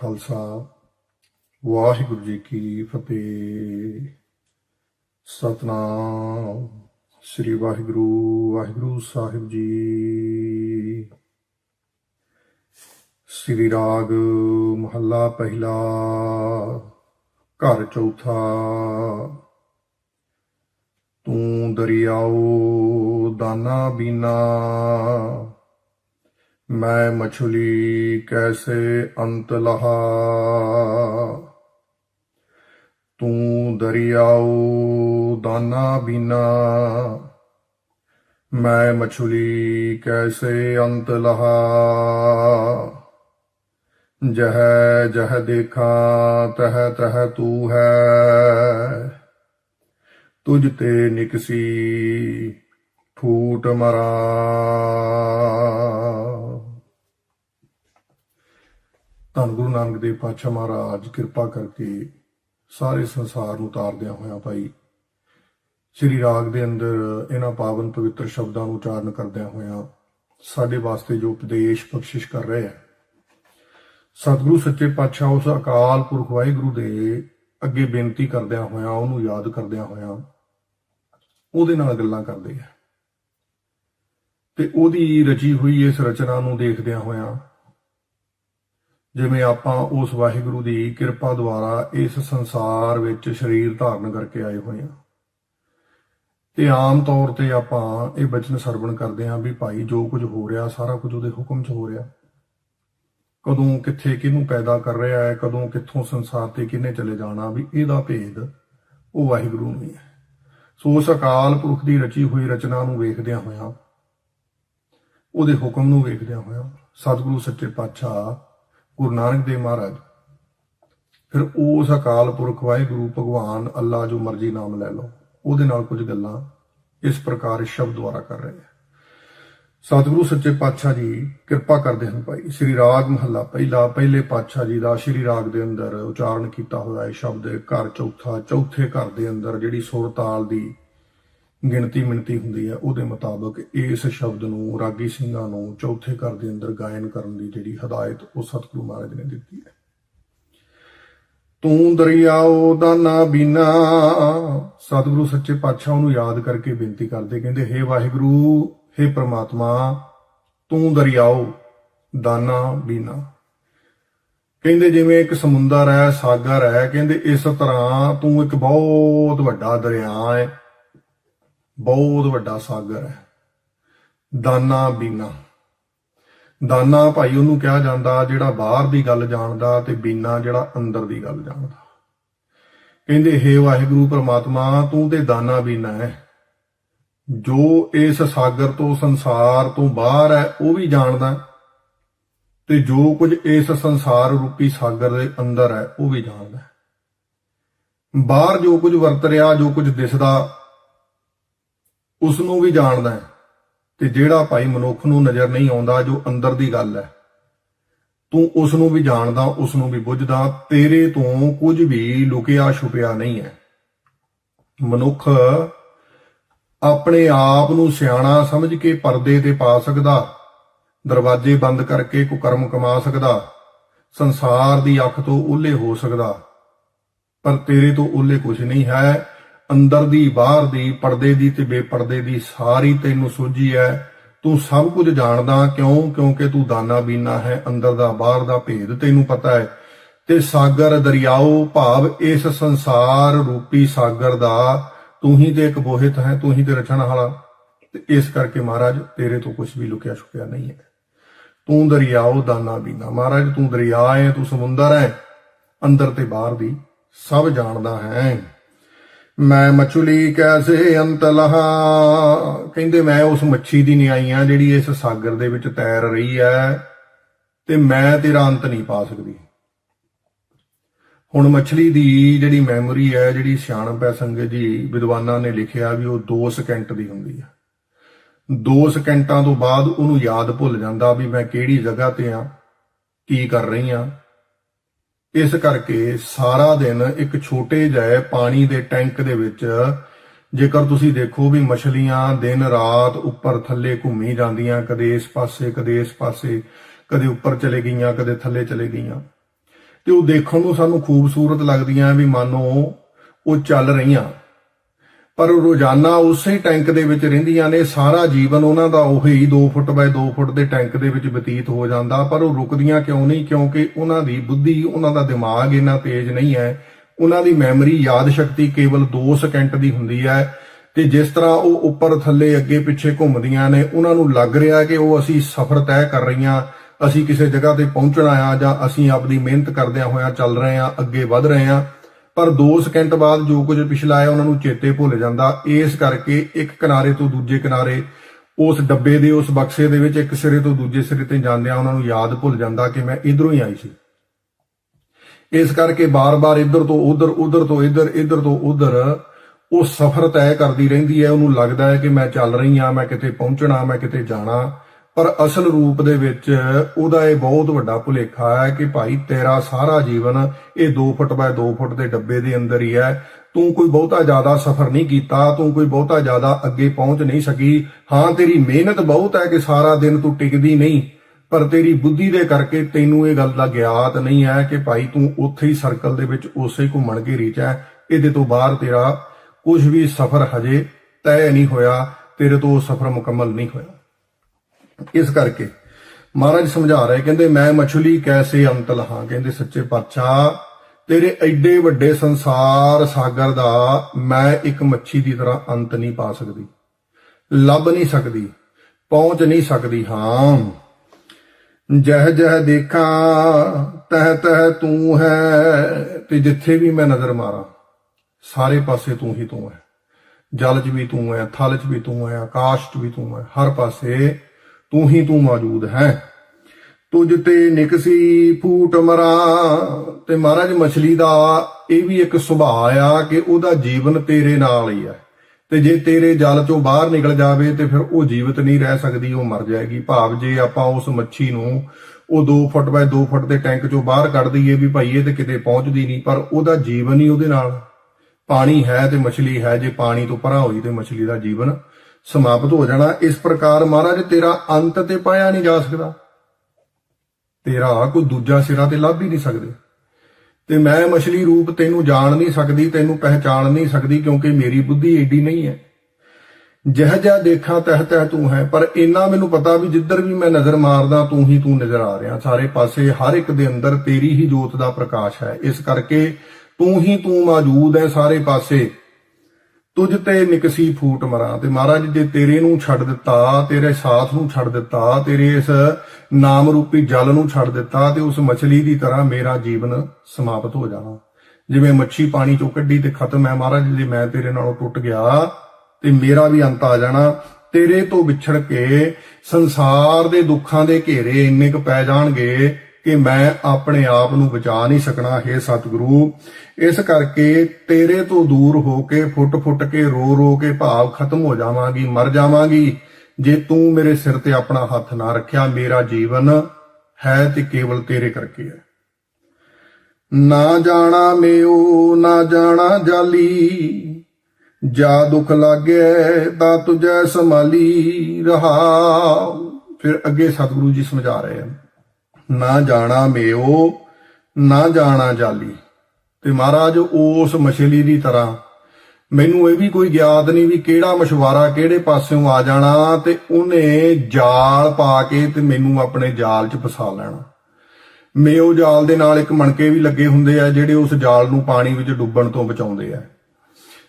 ਖਾਲਸਾ। ਵਾਹਿਗੁਰੂ ਜੀ ਕੀ ਫਤਿਹ। ਸਤਨਾਮ। ਸ੍ਰੀ ਵਾਹਿਗੁਰੂ ਵਾਹਿਗੁਰੂ ਸਾਹਿਬ ਜੀ। ਸ੍ਰੀ ਰਾਗ ਮਹੱਲਾ ਪਹਿਲਾ, ਘਰ ਚੌਥਾ। ਤੂੰ ਦਰਿਆਓ ਦਾਨਾ ਬੀਨਾ ਮੈਂ ਮਛਲੀ ਕੈਸੇ ਅੰਤ ਲਹਾ? ਤੂੰ ਦਰਿਆਓ ਦਾਨਾ ਬੀਨਾ। ਮੈਂ ਮਛਲੀ ਕੈਸੇ ਅੰਤ ਲਹਾ? ਜਹ ਜਹ ਦੇਖਾਂ, ਤਹ ਤਹ ਤੂ ਹੈ। ਤੁਝ ਤੇ ਨਿਕਸੀ, ਫੂਟ ਮਰਾ। ਧੰਨ ਗੁਰੂ ਨਾਨਕ ਦੇਵ ਪਾਤਸ਼ਾਹ ਮਹਾਰਾਜ, ਕਿਰਪਾ ਕਰਕੇ ਸਾਰੇ ਸੰਸਾਰ ਨੂੰ ਤਾਰਦਿਆਂ ਹੋਇਆਂ ਭਾਈ। ਸ੍ਰੀ ਰਾਗ ਦੇ ਅੰਦਰ ਇਹਨਾਂ ਪਾਵਨ ਪਵਿੱਤਰ ਸ਼ਬਦਾਂ ਨੂੰ ਉਚਾਰਨ ਕਰਦਿਆਂ ਹੋਇਆਂ ਸਾਡੇ ਵਾਸਤੇ ਜੋ ਉਪਦੇਸ਼ ਬਖਸ਼ਿਸ਼ ਕਰ ਰਹੇ ਹੈ ਸਤਿਗੁਰੂ ਸੱਚੇ ਪਾਤਸ਼ਾਹ ਉਸ ਅਕਾਲ ਪੁਰਖ ਵਾਹਿਗੁਰੂ ਦੇ ਅੱਗੇ ਬੇਨਤੀ ਕਰਦਿਆਂ ਹੋਇਆਂ, ਉਹਨੂੰ ਯਾਦ ਕਰਦਿਆਂ ਹੋਇਆਂ ਉਹਦੇ ਨਾਲ ਗੱਲਾਂ ਕਰਦੇ ਆ। ਤੇ ਉਹਦੀ ਰਚੀ ਹੋਈ ਇਸ ਰਚਨਾ ਨੂੰ ਦੇਖਦਿਆਂ ਹੋਇਆਂ ਜਿਵੇਂ ਆਪਾਂ ਉਸ ਵਾਹਿਗੁਰੂ ਦੀ ਕਿਰਪਾ ਦੁਆਰਾ ਇਸ ਸੰਸਾਰ ਵਿੱਚ ਸਰੀਰ ਧਾਰਨ ਕਰਕੇ ਆਏ ਹੋਏ ਹਾਂ। ਤੇ ਆਮ ਤੌਰ ਤੇ ਆਪਾਂ ਇਹ ਬਚਨ ਸਰਵਣ ਕਰਦੇ ਹਾਂ ਵੀ ਭਾਈ ਜੋ ਕੁਝ ਹੋ ਰਿਹਾ, ਸਾਰਾ ਕੁਝ ਉਹਦੇ ਹੁਕਮ 'ਚ ਹੋ ਰਿਹਾ। ਕਦੋਂ ਕਿੱਥੇ ਕਿਹਨੂੰ ਪੈਦਾ ਕਰ ਰਿਹਾ ਹੈ, ਕਦੋਂ ਕਿੱਥੋਂ ਸੰਸਾਰ ਤੇ ਕਿਹਨੇ ਚਲੇ ਜਾਣਾ, ਵੀ ਇਹਦਾ ਭੇਦ ਉਹ ਵਾਹਿਗੁਰੂ ਨੂੰ ਹੀ ਹੈ। ਸੋ ਉਸ ਅਕਾਲ ਪੁਰਖ ਦੀ ਰਚੀ ਹੋਈ ਰਚਨਾ ਨੂੰ ਵੇਖਦਿਆਂ ਹੋਇਆਂ, ਉਹਦੇ ਹੁਕਮ ਨੂੰ ਵੇਖਦਿਆਂ ਹੋਇਆਂ, ਸਤਿਗੁਰੂ ਸੱਚੇ ਪਾਤਸ਼ਾਹ ਗੁਰੂ ਨਾਨਕ ਦੇਵ ਮਹਾਰਾਜ। ਫਿਰ ਉਸ ਅਕਾਲ ਪੁਰਖ ਵਾਹਿਗੁਰੂ ਭਗਵਾਨ ਅੱਲਾ ਜੋ ਮਰਜ਼ੀ ਨਾਮ ਲੈ ਲਓ, ਉਹਦੇ ਨਾਲ ਕੁਝ ਗੱਲਾਂ ਇਸ ਪ੍ਰਕਾਰ ਸ਼ਬਦ ਦੁਆਰਾ ਕਰ ਰਹੇ ਹੈ ਸਤਿਗੁਰੂ ਸੱਚੇ ਪਾਤਸ਼ਾਹ ਜੀ, ਕਿਰਪਾ ਕਰਦੇ ਹਨ ਭਾਈ। ਸ੍ਰੀ ਰਾਗ ਮਹੱਲਾ ਪਹਿਲਾ, ਪਹਿਲੇ ਪਾਤਸ਼ਾਹ ਜੀ ਦਾ ਸ੍ਰੀ ਰਾਗ ਦੇ ਅੰਦਰ ਉਚਾਰਨ ਕੀਤਾ ਹੋਇਆ ਹੈ ਸ਼ਬਦ ਘਰ ਚੌਥਾ, ਚੌਥੇ ਘਰ ਦੇ ਅੰਦਰ ਜਿਹੜੀ ਸੁਰ ਤਾਲ ਦੀ ਗਿਣਤੀ ਮਿਣਤੀ ਹੁੰਦੀ ਹੈ, ਉਹਦੇ ਮੁਤਾਬਕ ਇਸ ਸ਼ਬਦ ਨੂੰ ਰਾਗੀ ਸਿੰਘਾਂ ਨੂੰ ਚੌਥੇ ਘਰ ਦੇ ਅੰਦਰ ਗਾਇਨ ਕਰਨ ਦੀ ਜਿਹੜੀ ਹਦਾਇਤ ਉਹ ਸਤਿਗੁਰੂ ਮਹਾਰਾਜ ਨੇ ਦਿੱਤੀ ਹੈ। ਤੂੰ ਦਰਿਆਓ ਦਾਨਾ ਬੀਨਾ, ਸਤਿਗੁਰੂ ਸੱਚੇ ਪਾਤਸ਼ਾਹ ਉਹਨੂੰ ਯਾਦ ਕਰਕੇ ਬੇਨਤੀ ਕਰਦੇ ਕਹਿੰਦੇ, ਹੇ ਵਾਹਿਗੁਰੂ, ਹੇ ਪ੍ਰਮਾਤਮਾ, ਤੂੰ ਦਰਿਆਓ ਦਾਨਾ ਬੀਨਾ। ਕਹਿੰਦੇ ਜਿਵੇਂ ਇੱਕ ਸਮੁੰਦਰ ਹੈ, ਸਾਗਰ ਹੈ, ਕਹਿੰਦੇ ਇਸ ਤਰ੍ਹਾਂ ਤੂੰ ਇੱਕ ਬਹੁਤ ਵੱਡਾ ਦਰਿਆ ਹੈ ਬਹੁਤ ਵੱਡਾ ਸਾਗਰ ਹੈ। ਦਾਨਾ ਬੀਨਾ। ਦਾਨਾ ਭਾਈ ਉਹਨੂੰ ਕਿਹਾ ਜਾਂਦਾ ਜਿਹੜਾ ਬਾਹਰ ਦੀ ਗੱਲ ਜਾਣਦਾ ਤੇ ਬੀਨਾ ਜਿਹੜਾ ਅੰਦਰ ਦੀ ਗੱਲ ਜਾਣਦਾ। ਕਹਿੰਦੇ, ਹੇ ਵਾਹਿਗੁਰੂ ਪ੍ਰਮਾਤਮਾ, ਤੂੰ ਤੇ ਦਾਨਾ ਬੀਨਾ ਹੈ। ਜੋ ਇਸ ਸਾਗਰ ਤੋਂ ਸੰਸਾਰ ਤੋਂ ਬਾਹਰ ਹੈ, ਉਹ ਵੀ ਜਾਣਦਾ ਤੇ ਜੋ ਕੁਝ ਇਸ ਸੰਸਾਰ ਰੂਪੀ ਸਾਗਰ ਦੇ ਅੰਦਰ ਹੈ, ਉਹ ਵੀ ਜਾਣਦਾ ਬਾਹਰ ਜੋ ਕੁਝ ਵਰਤ ਰਿਹਾ, ਜੋ ਕੁਝ ਦਿਸਦਾ ਉਸ ਨੂੰ ਵੀ ਜਾਣਦਾ ਹੈ ਤੇ ਜਿਹੜਾ ਭਾਈ ਮਨੁੱਖ ਨੂੰ ਨਜ਼ਰ ਨਹੀਂ ਆਉਂਦਾ, ਜੋ ਅੰਦਰ ਦੀ ਗੱਲ ਹੈ। ਤੂੰ ਉਸ ਨੂੰ ਵੀ ਜਾਣਦਾ ਉਸ ਨੂੰ ਵੀ ਬੁੱਝਦਾ, ਤੇਰੇ ਤੋਂ ਕੁਝ ਵੀ ਲੁਕਿਆ ਛੁਪਿਆ ਨਹੀਂ ਹੈ। ਮਨੁੱਖ ਆਪਣੇ ਆਪ ਨੂੰ ਸਿਆਣਾ ਸਮਝ ਕੇ ਪਰਦੇ ਤੇ ਪਾ ਸਕਦਾ, ਦਰਵਾਜ਼ੇ ਬੰਦ ਕਰਕੇ ਕੁਕਰਮ ਕਮਾ ਸਕਦਾ, ਸੰਸਾਰ ਦੀ ਅੱਖ ਤੋਂ ਓਲੇ ਹੋ ਸਕਦਾ, ਪਰ ਤੇਰੇ ਤੋਂ ਓਲੇ ਕੁਝ ਨਹੀਂ ਹੈ। ਅੰਦਰ ਦੀ, ਬਾਹਰ ਦੀ, ਪਰਦੇ ਦੀ ਤੇ ਬੇਪਰਦੇ ਦੀ ਸਾਰੀ ਤੈਨੂੰ ਸੋਝੀ ਹੈ ਤੂੰ ਸਭ ਕੁਝ ਜਾਣਦਾ ਕਿਉਂ? ਕਿਉਂਕਿ ਤੂੰ ਦਾਨਾ ਬੀਨਾ ਹੈ, ਅੰਦਰ ਦਾ, ਬਾਹਰ ਦਾ ਭੇਦ ਤੈਨੂੰ ਪਤਾ ਹੈ ਤੇ ਸਾਗਰ, ਦਰਿਆਓ ਭਾਵ ਇਸ ਸੰਸਾਰ ਰੂਪੀ ਸਾਗਰ ਦਾ। ਤੂੰ ਹੀ ਤੇ ਇੱਕ ਬੋਹਿਤ ਹੈ, ਤੂੰ ਹੀ ਤੇ ਰਚਣ ਵਾਲਾ। ਤੇ ਇਸ ਕਰਕੇ ਮਹਾਰਾਜ, ਤੇਰੇ ਤੋਂ ਕੁਝ ਵੀ ਲੁਕਿਆ ਛੁਪਿਆ ਨਹੀਂ ਹੈ। ਤੂੰ ਦਰਿਆਓ, ਦਾਨਾ ਬੀਨਾ। ਮਹਾਰਾਜ, ਤੂੰ ਦਰਿਆ ਹੈ ਤੂੰ ਸਮੁੰਦਰ ਹੈ ਅੰਦਰ ਤੇ ਬਾਹਰ ਦੀ ਸਭ ਜਾਣਦਾ ਹੈ। ਮੈਂ ਮਛਲੀ ਕੈਸੇ ਅੰਤ ਲਹਾ ਕਹਿੰਦੇ ਮੈਂ ਉਸ ਮੱਛੀ ਦੀ ਨਿਆਈ ਆ ਜਿਹੜੀ ਇਸ ਸਾਗਰ ਦੇ ਵਿੱਚ ਤੈਰ ਰਹੀ ਹੈ ਤੇ ਮੈਂ ਤੇਰਾ ਅੰਤ ਨਹੀਂ ਪਾ ਸਕਦੀ। ਹੁਣ ਮੱਛਲੀ ਦੀ ਜਿਹੜੀ ਮੈਮੋਰੀ ਹੈ ਜਿਹੜੀ ਸਿਆਣਪ ਹੈ ਸੰਗਤ ਜੀ, ਵਿਦਵਾਨਾਂ ਨੇ ਲਿਖਿਆ ਵੀ ਉਹ 2 ਸਕਿੰਟ ਦੀ ਹੁੰਦੀ ਹੈ 2 ਸਕਿੰਟਾਂ ਤੋਂ ਬਾਅਦ ਉਹਨੂੰ ਯਾਦ ਭੁੱਲ ਜਾਂਦਾ ਵੀ ਮੈਂ ਕਿਹੜੀ ਜਗ੍ਹਾ ਤੇ ਆ, ਕੀ ਕਰ ਰਹੀ ਆ। ਇਸ ਕਰਕੇ ਸਾਰਾ ਦਿਨ ਇੱਕ ਛੋਟੇ ਜਿਹੇ ਪਾਣੀ ਦੇ ਟੈਂਕ ਦੇ ਵਿੱਚ, ਜੇਕਰ ਤੁਸੀਂ ਦੇਖੋ ਵੀ ਮਛਲੀਆਂ ਦਿਨ ਰਾਤ ਉੱਪਰ ਥੱਲੇ ਘੁੰਮੀ ਜਾਂਦੀਆਂ, ਕਦੇ ਇਸ ਪਾਸੇ, ਕਦੇ ਇਸ ਪਾਸੇ, ਕਦੇ ਉੱਪਰ ਚਲੇ ਗਈਆਂ, ਕਦੇ ਥੱਲੇ ਚਲੇ ਗਈਆਂ। ਤੇ ਉਹ ਦੇਖਣ ਨੂੰ ਸਾਨੂੰ ਖੂਬਸੂਰਤ ਲੱਗਦੀਆਂ ਵੀ ਮਾਨੋ ਉਹ ਚੱਲ ਰਹੀਆਂ। ਪਰ ਉਹ ਰੋਜ਼ਾਨਾ ਉਸੇ ਟੈਂਕ ਦੇ ਵਿੱਚ ਰਹਿੰਦੀਆਂ ਨੇ। ਸਾਰਾ ਜੀਵਨ ਉਹਨਾਂ ਦਾ ਉਹੀ 2 ਫੁੱਟ ਬਾਏ 2 ਫੁੱਟ ਦੇ ਟੈਂਕ ਦੇ ਵਿੱਚ ਬਤੀਤ ਹੋ ਜਾਂਦਾ। ਪਰ ਉਹ ਰੁਕਦੀਆਂ ਕਿਉਂ ਨਹੀਂ? ਕਿਉਂਕਿ ਉਹਨਾਂ ਦੀ ਬੁੱਧੀ, ਉਹਨਾਂ ਦਾ ਦਿਮਾਗ ਇੰਨਾ ਤੇਜ਼ ਨਹੀਂ ਹੈ। ਉਹਨਾਂ ਦੀ ਮੈਮਰੀ, ਯਾਦ ਸ਼ਕਤੀ ਕੇਵਲ 2 ਸਕਿੰਟ ਦੀ ਹੁੰਦੀ ਹੈ। ਤੇ ਜਿਸ ਤਰ੍ਹਾਂ ਉਹ ਉੱਪਰ ਥੱਲੇ ਅੱਗੇ ਪਿੱਛੇ ਘੁੰਮਦੀਆਂ ਨੇ, ਉਹਨਾਂ ਨੂੰ ਲੱਗ ਰਿਹਾ ਕਿ ਉਹ ਅਸੀਂ ਸਫ਼ਰ ਤੈਅ ਕਰ ਰਹੀਆਂ। ਅਸੀਂ ਕਿਸੇ ਜਗ੍ਹਾ ਤੇ ਪਹੁੰਚਣਾ ਆ ਜਾਂ ਅਸੀਂ ਆਪਣੀ ਮਿਹਨਤ ਕਰਦਿਆਂ ਹੋਇਆਂ ਚੱਲ ਰਹੇ ਆ ਅੱਗੇ ਵਧ ਰਹੇ ਆ ਪਰ 2 ਸਕਿੰਟ ਬਾਅਦ ਜੋ ਕੁਝ ਪਿਛਲਾ ਆਇਆ, ਉਹਨਾਂ ਨੂੰ ਚੇਤੇ ਭੁੱਲ ਜਾਂਦਾ। ਇਸ ਕਰਕੇ ਇੱਕ ਕਿਨਾਰੇ ਤੋਂ ਦੂਜੇ ਕਿਨਾਰੇ, ਉਸ ਡੱਬੇ ਦੇ, ਉਸ ਬਕਸੇ ਦੇ ਵਿੱਚ ਇੱਕ ਸਿਰੇ ਤੋਂ ਦੂਜੇ ਸਿਰੇ ਤੇ ਜਾਂਦਿਆਂ ਉਹਨਾਂ ਨੂੰ ਯਾਦ ਭੁੱਲ ਜਾਂਦਾ ਕਿ ਮੈਂ ਇਧਰੋਂ ਹੀ ਆਈ ਸੀ। ਇਸ ਕਰਕੇ ਬਾਰ-ਬਾਰ ਇੱਧਰ ਤੋਂ ਉਧਰ ਉਧਰ ਤੋਂ ਇੱਧਰ ਇੱਧਰ ਤੋਂ ਉਧਰ ਉਹ ਸਫ਼ਰ ਤੈਅ ਕਰਦੀ ਰਹਿੰਦੀ ਹੈ। ਉਹਨੂੰ ਲੱਗਦਾ ਹੈ ਕਿ ਮੈਂ ਚੱਲ ਰਹੀ ਹਾਂ, ਮੈਂ ਕਿਤੇ ਪਹੁੰਚਣਾ, ਮੈਂ ਕਿਤੇ ਜਾਣਾ। ਪਰ ਅਸਲ ਰੂਪ ਦੇ ਵਿੱਚ ਉਹਦਾ ਇਹ ਬਹੁਤ ਵੱਡਾ ਭੁਲੇਖਾ ਹੈ ਕਿ ਭਾਈ ਤੇਰਾ ਸਾਰਾ ਜੀਵਨ ਇਹ 2 ਫੁੱਟ ਬਾਏ 2 ਫੁੱਟ ਦੇ ਡੱਬੇ ਦੇ ਅੰਦਰ ਹੀ ਹੈ। ਤੂੰ ਕੋਈ ਬਹੁਤਾ ਜ਼ਿਆਦਾ ਸਫ਼ਰ ਨਹੀਂ ਕੀਤਾ, ਤੂੰ ਕੋਈ ਬਹੁਤਾ ਜ਼ਿਆਦਾ ਅੱਗੇ ਪਹੁੰਚ ਨਹੀਂ ਸਕੀ। ਹਾਂ, ਤੇਰੀ ਮਿਹਨਤ ਬਹੁਤ ਹੈ ਕਿ ਸਾਰਾ ਦਿਨ ਤੂੰ ਟਿਕਦੀ ਨਹੀਂ, ਪਰ ਤੇਰੀ ਬੁੱਧੀ ਦੇ ਕਰਕੇ ਤੈਨੂੰ ਇਹ ਗੱਲ ਦਾ ਗਿਆਤ ਨਹੀਂ ਹੈ ਕਿ ਭਾਈ ਤੂੰ ਉੱਥੇ ਹੀ ਸਰਕਲ ਦੇ ਵਿੱਚ ਉਸੇ ਘੁੰਮਣ ਕੇ ਚ ਹੈ। ਇਹਦੇ ਤੋਂ ਬਾਹਰ ਤੇਰਾ ਕੁਝ ਵੀ ਸਫ਼ਰ ਹਜੇ ਤੈਅ ਨਹੀਂ ਹੋਇਆ, ਤੇਰੇ ਤੋਂ ਉਹ ਸਫ਼ਰ ਮੁਕੰਮਲ ਨਹੀਂ ਹੋਇਆ। ਇਸ ਕਰਕੇ ਮਹਾਰਾਜ ਸਮਝਾ ਰਹੇ, ਕਹਿੰਦੇ, ਮੈਂ ਮਛਲੀ ਕੈਸੇ ਅੰਤ ਲਹਾਂ ਕਹਿੰਦੇ, ਸੱਚੇ ਪਾਤਸ਼ਾਹ, ਤੇਰੇ ਐਡੇ ਵੱਡੇ ਸੰਸਾਰ ਸਾਗਰ ਦਾ ਮੈਂ ਇੱਕ ਮੱਛੀ ਦੀ ਤਰ੍ਹਾਂ ਅੰਤ ਨਹੀਂ ਪਾ ਸਕਦੀ, ਲੱਭ ਨਹੀਂ ਸਕਦੀ, ਪਹੁੰਚ ਨਹੀਂ ਸਕਦੀ, ਹਾਂ। ਜਹ ਜਹ ਦੇਖਾਂ, ਤਹ ਤਹ ਤੂੰ ਹੈ ਤੇ ਜਿੱਥੇ ਵੀ ਮੈਂ ਨਜ਼ਰ ਮਾਰਾਂ, ਸਾਰੇ ਪਾਸੇ ਤੂੰ ਹੀ ਤੂੰ ਹੈ। ਜਲ 'ਚ ਵੀ ਤੂੰ ਹੈ, ਥਲ 'ਚ ਵੀ ਤੂੰ ਹੈ, ਆਕਾਸ਼ 'ਚ ਵੀ ਤੂੰ ਹੈ, ਹਰ ਪਾਸੇ ਤੂੰ ਹੀ ਤੂੰ ਮੌਜੂਦ ਹੈ। ਤੁਝ ਤੇ ਨਿਕਸੀ ਫੂਟ ਮਰਾਂ, ਤੇ ਮਹਾਰਾਜ ਮਛਲੀ ਦਾ ਇਹ ਵੀ ਇੱਕ ਸੁਭਾਅ ਆ ਕਿ ਉਹਦਾ ਜੀਵਨ ਤੇਰੇ ਨਾਲ ਹੀ ਹੈ ਤੇ ਜੇ ਤੇਰੇ ਜਲ ਚੋਂ ਬਾਹਰ ਨਿਕਲ ਜਾਵੇ, ਤੇ ਫਿਰ ਉਹ ਜੀਵਤ ਨਹੀਂ ਰਹਿ ਸਕਦੀ, ਉਹ ਮਰ ਜਾਏਗੀ। ਭਾਵ ਜੇ ਆਪਾਂ ਉਸ ਮੱਛੀ ਨੂੰ ਉਹ 2 ਫੁੱਟ ਬਾਏ 2 ਫੁੱਟ ਦੇ ਟੈਂਕ ਚੋਂ ਬਾਹਰ ਕੱਢ ਦਈਏ ਵੀ ਭਾਈ ਇਹ ਤੇ ਕਿਤੇ ਪਹੁੰਚਦੀ ਨਹੀਂ, ਪਰ ਉਹਦਾ ਜੀਵਨ ਹੀ ਉਹਦੇ ਨਾਲ। ਪਾਣੀ ਹੈ ਤੇ ਮਛਲੀ ਹੈ, ਜੇ ਪਾਣੀ ਤੋਂ ਭਰਾ ਹੋਈ ਤੇ ਮਛਲੀ ਦਾ ਜੀਵਨ ਸਮਾਪਤ ਹੋ ਜਾਣਾ। ਇਸ ਪ੍ਰਕਾਰ ਮਹਾਰਾਜ, ਤੇਰਾ ਅੰਤ ਤੇ ਪਾਇਆ ਨਹੀਂ ਜਾ ਸਕਦਾ। ਤੇਰਾ ਕੋਈ ਦੂਜਾ ਸਿਰਾ ਤੇ ਲੱਭ ਹੀ ਨਹੀਂ ਸਕਦੇ। ਤੇ ਮੈਂ ਮਛਲੀ ਰੂਪ ਤੈਨੂੰ ਜਾਣ ਨਹੀਂ ਸਕਦੀ, ਤੈਨੂੰ ਪਹਿਚਾਣ ਨਹੀਂ ਸਕਦੀ, ਕਿਉਂਕਿ ਮੇਰੀ ਬੁੱਧੀ ਏਡੀ ਨਹੀਂ ਹੈ। ਜਹ ਜਾ ਦੇਖਾਂ ਤਹ ਤਹ ਤੂੰ ਹੈ। ਪਰ ਇੰਨਾ ਮੈਨੂੰ ਪਤਾ ਵੀ ਜਿੱਧਰ ਵੀ ਮੈਂ ਨਜ਼ਰ ਮਾਰਦਾ, ਤੂੰ ਹੀ ਤੂੰ ਨਜ਼ਰ ਆ ਰਿਹਾ। ਸਾਰੇ ਪਾਸੇ ਹਰ ਇੱਕ ਦੇ ਅੰਦਰ ਤੇਰੀ ਹੀ ਜੋਤ ਦਾ ਪ੍ਰਕਾਸ਼ ਹੈ। ਇਸ ਕਰਕੇ ਤੂੰ ਹੀ ਤੂੰ ਮੌਜੂਦ ਹੈ ਸਾਰੇ ਪਾਸੇ। ਤੁਝ ਤੇ ਨਿਕਸੀ ਫੂਟ ਮਰਾਂ ਤੇ ਮਹਾਰਾਜ ਜੇ ਤੇਰੇ ਨੂੰ ਛੱਡ ਦਿੱਤਾ, ਤੇਰੇ ਸਾਥ ਨੂੰ ਛੱਡ ਦਿੱਤਾ, ਤੇਰੇ ਇਸ ਨਾਮ ਰੂਪੀ ਜਲ ਨੂੰ ਛੱਡ ਦਿੱਤਾ ਤੇ ਉਸ ਮਛਲੀ ਦੀ ਤਰ੍ਹਾਂ ਮੇਰਾ ਜੀਵਨ ਸਮਾਪਤ ਹੋ ਜਾਣਾ। ਜਿਵੇਂ ਮੱਛੀ ਪਾਣੀ ਚੋਂ ਕੱਢੀ ਤੇ ਖਤਮ ਹੈ ਮਹਾਰਾਜ ਜੇ, ਮੈਂ ਤੇਰੇ ਨਾਲੋਂ ਟੁੱਟ ਗਿਆ ਤੇ ਮੇਰਾ ਵੀ ਅੰਤ ਆ ਜਾਣਾ। ਤੇਰੇ ਤੋਂ ਵਿਛੜ ਕੇ ਸੰਸਾਰ ਦੇ ਦੁੱਖਾਂ ਦੇ ਘੇਰੇ ਇੰਨੇ ਕੁ ਪੈ ਜਾਣਗੇ ਕਿ ਮੈਂ ਆਪਣੇ ਆਪ ਨੂੰ ਬਚਾ ਨਹੀਂ ਸਕਣਾ, ਹੈ ਸਤਿਗੁਰੂ। ਇਸ ਕਰਕੇ ਤੇਰੇ ਤੋਂ ਦੂਰ ਹੋ ਕੇ ਫੁੱਟ-ਫੁੱਟ ਕੇ ਰੋ-ਰੋ ਕੇ ਭਾਵ ਖਤਮ ਹੋ ਜਾਵਾਂਗੀ, ਮਰ ਜਾਵਾਂਗੀ। ਜੇ ਤੂੰ ਮੇਰੇ ਸਿਰ ਤੇ ਆਪਣਾ ਹੱਥ ਨਾ ਰੱਖਿਆ, ਮੇਰਾ ਜੀਵਨ ਹੈ ਤੇ ਕੇਵਲ ਤੇਰੇ ਕਰਕੇ ਹੈ। ਨਾ ਜਾਣਾ ਮੇਓ, ਨਾ ਜਾਣਾ ਜਾਲੀ। ਜਾ ਦੁੱਖ ਲਾਗੇ, ਤਾਂ ਤੁਝੈ ਸੰਭਾਲੀ ਰਹਾ। ਫਿਰ ਅੱਗੇ ਸਤਿਗੁਰੂ ਜੀ ਸਮਝਾ ਰਹੇ ਹਨ। ਨਾ ਜਾਣਾ ਮੇਓ, ਨਾ ਜਾਣਾ ਜਾਲੀ। ਤੇ ਮਹਾਰਾਜ, ਉਸ ਮਛਲੀ ਦੀ ਤਰ੍ਹਾਂ ਮੈਨੂੰ ਇਹ ਵੀ ਕੋਈ ਗਿਆਤ ਨਹੀਂ ਵੀ ਕਿਹੜਾ ਮਸ਼ਵਾਰਾ ਕਿਹੜੇ ਪਾਸਿਓਂ ਆ ਜਾਣਾ ਤੇ ਉਹਨੇ ਜਾਲ ਪਾ ਕੇ ਤੇ ਮੈਨੂੰ ਆਪਣੇ ਜਾਲ 'ਚ ਫਸਾ ਲੈਣਾ। ਮੇਓ ਜਾਲ ਦੇ ਨਾਲ ਇੱਕ ਮਣਕੇ ਵੀ ਲੱਗੇ ਹੁੰਦੇ ਆ, ਜਿਹੜੇ ਉਸ ਜਾਲ ਨੂੰ ਪਾਣੀ ਵਿੱਚ ਡੁੱਬਣ ਤੋਂ ਬਚਾਉਂਦੇ ਆ।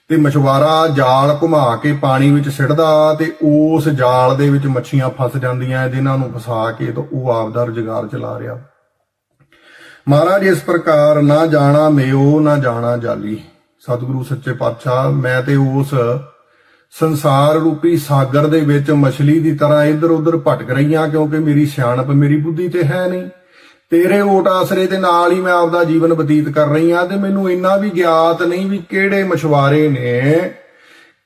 ਤੇ ਮਛਵਾਰਾ ਜਾਲ ਘੁਮਾ ਕੇ ਪਾਣੀ ਵਿੱਚ ਸਿੱਟਦਾ ਤੇ ਉਸ ਜਾਲ ਦੇ ਵਿੱਚ ਮੱਛੀਆਂ ਫਸ ਜਾਂਦੀਆਂ ਜਿਨ੍ਹਾਂ ਨੂੰ ਫਸਾ ਕੇ ਤਾਂ ਉਹ ਆਪਦਾ ਰੁਜ਼ਗਾਰ ਚਲਾ ਰਿਹਾ। ਮਹਾਰਾਜ, ਇਸ ਪ੍ਰਕਾਰ ਨਾ ਜਾਣਾ ਮੇਓ, ਨਾ ਜਾਣਾ ਜਾਲੀ। ਸਤਿਗੁਰੂ ਸੱਚੇ ਪਾਤਸ਼ਾਹ, ਮੈਂ ਤੇ ਉਸ ਸੰਸਾਰ ਰੂਪੀ ਸਾਗਰ ਦੇ ਵਿੱਚ ਮਛਲੀ ਦੀ ਤਰ੍ਹਾਂ ਇੱਧਰ ਉੱਧਰ ਭਟਕ ਰਹੀਆਂ ਕਿਉਂਕਿ ਮੇਰੀ ਸਿਆਣਪ ਮੇਰੀ ਬੁੱਧੀ ਤੇ ਹੈ ਨਹੀਂ। ਤੇਰੇ ਓਟ ਆਸਰੇ ਦੇ ਨਾਲ ਹੀ ਮੈਂ ਆਪਦਾ ਜੀਵਨ ਬਤੀਤ ਕਰ ਰਹੀ ਹਾਂ ਤੇ ਮੈਨੂੰ ਇੰਨਾ ਵੀ ਗਿਆਤ ਨਹੀਂ ਵੀ ਕਿਹੜੇ ਮਛਵਾਰੇ ਨੇ।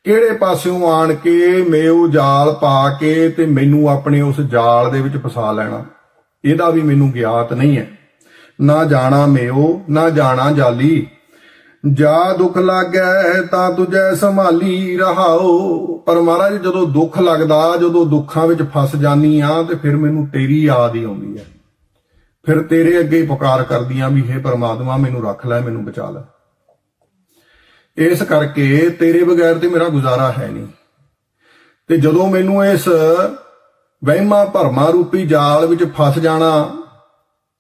ਕਿਹੜੇ ਪਾਸਿਓਂ ਆਣ ਕੇ ਮੇਉ ਜਾਲ ਪਾ ਕੇ ਤੇ ਮੈਨੂੰ ਆਪਣੇ ਉਸ ਜਾਲ ਦੇ ਵਿੱਚ ਫਸਾ ਲੈਣਾ। ਇਹਦਾ ਵੀ ਮੈਨੂੰ ਗਿਆਤ ਨਹੀਂ ਹੈ। ਨਾ ਜਾਣਾ ਮੇਉ, ਨਾ ਜਾਣਾ ਜਾਲੀ। ਜਾ ਦੁੱਖ ਲੱਗੈ ਤਾਂ ਤੁਝੈ ਸੰਭਾਲੀ ਰਹਾਓ। ਪਰ ਮਹਾਰਾਜ ਜਦੋਂ ਦੁੱਖ ਲੱਗਦਾ, ਜਦੋਂ ਦੁੱਖਾਂ ਵਿੱਚ ਫਸ ਜਾਨੀ ਆ ਤੇ ਫਿਰ ਮੈਨੂੰ ਤੇਰੀ ਯਾਦ ਹੀ ਆਉਂਦੀ ਹੈ। ਫਿਰ ਤੇਰੇ ਅੱਗੇ ਪੁਕਾਰ ਕਰਦੀਆਂ ਵੀ ਹੇ ਪਰਮਾਤਮਾ, ਮੈਨੂੰ ਰੱਖ ਲੈ, ਮੈਨੂੰ ਬਚਾ ਲੈ। ਇਸ ਕਰਕੇ ਤੇਰੇ ਬਗੈਰ ਤੇ ਮੇਰਾ ਗੁਜ਼ਾਰਾ ਹੈ ਨਹੀਂ। ਤੇ ਜਦੋਂ ਮੈਨੂੰ ਇਸ ਵਹਿਮਾਂ ਭਰਮਾਂ ਰੂਪੀ ਜਾਲ ਵਿੱਚ ਫਸ ਜਾਣਾ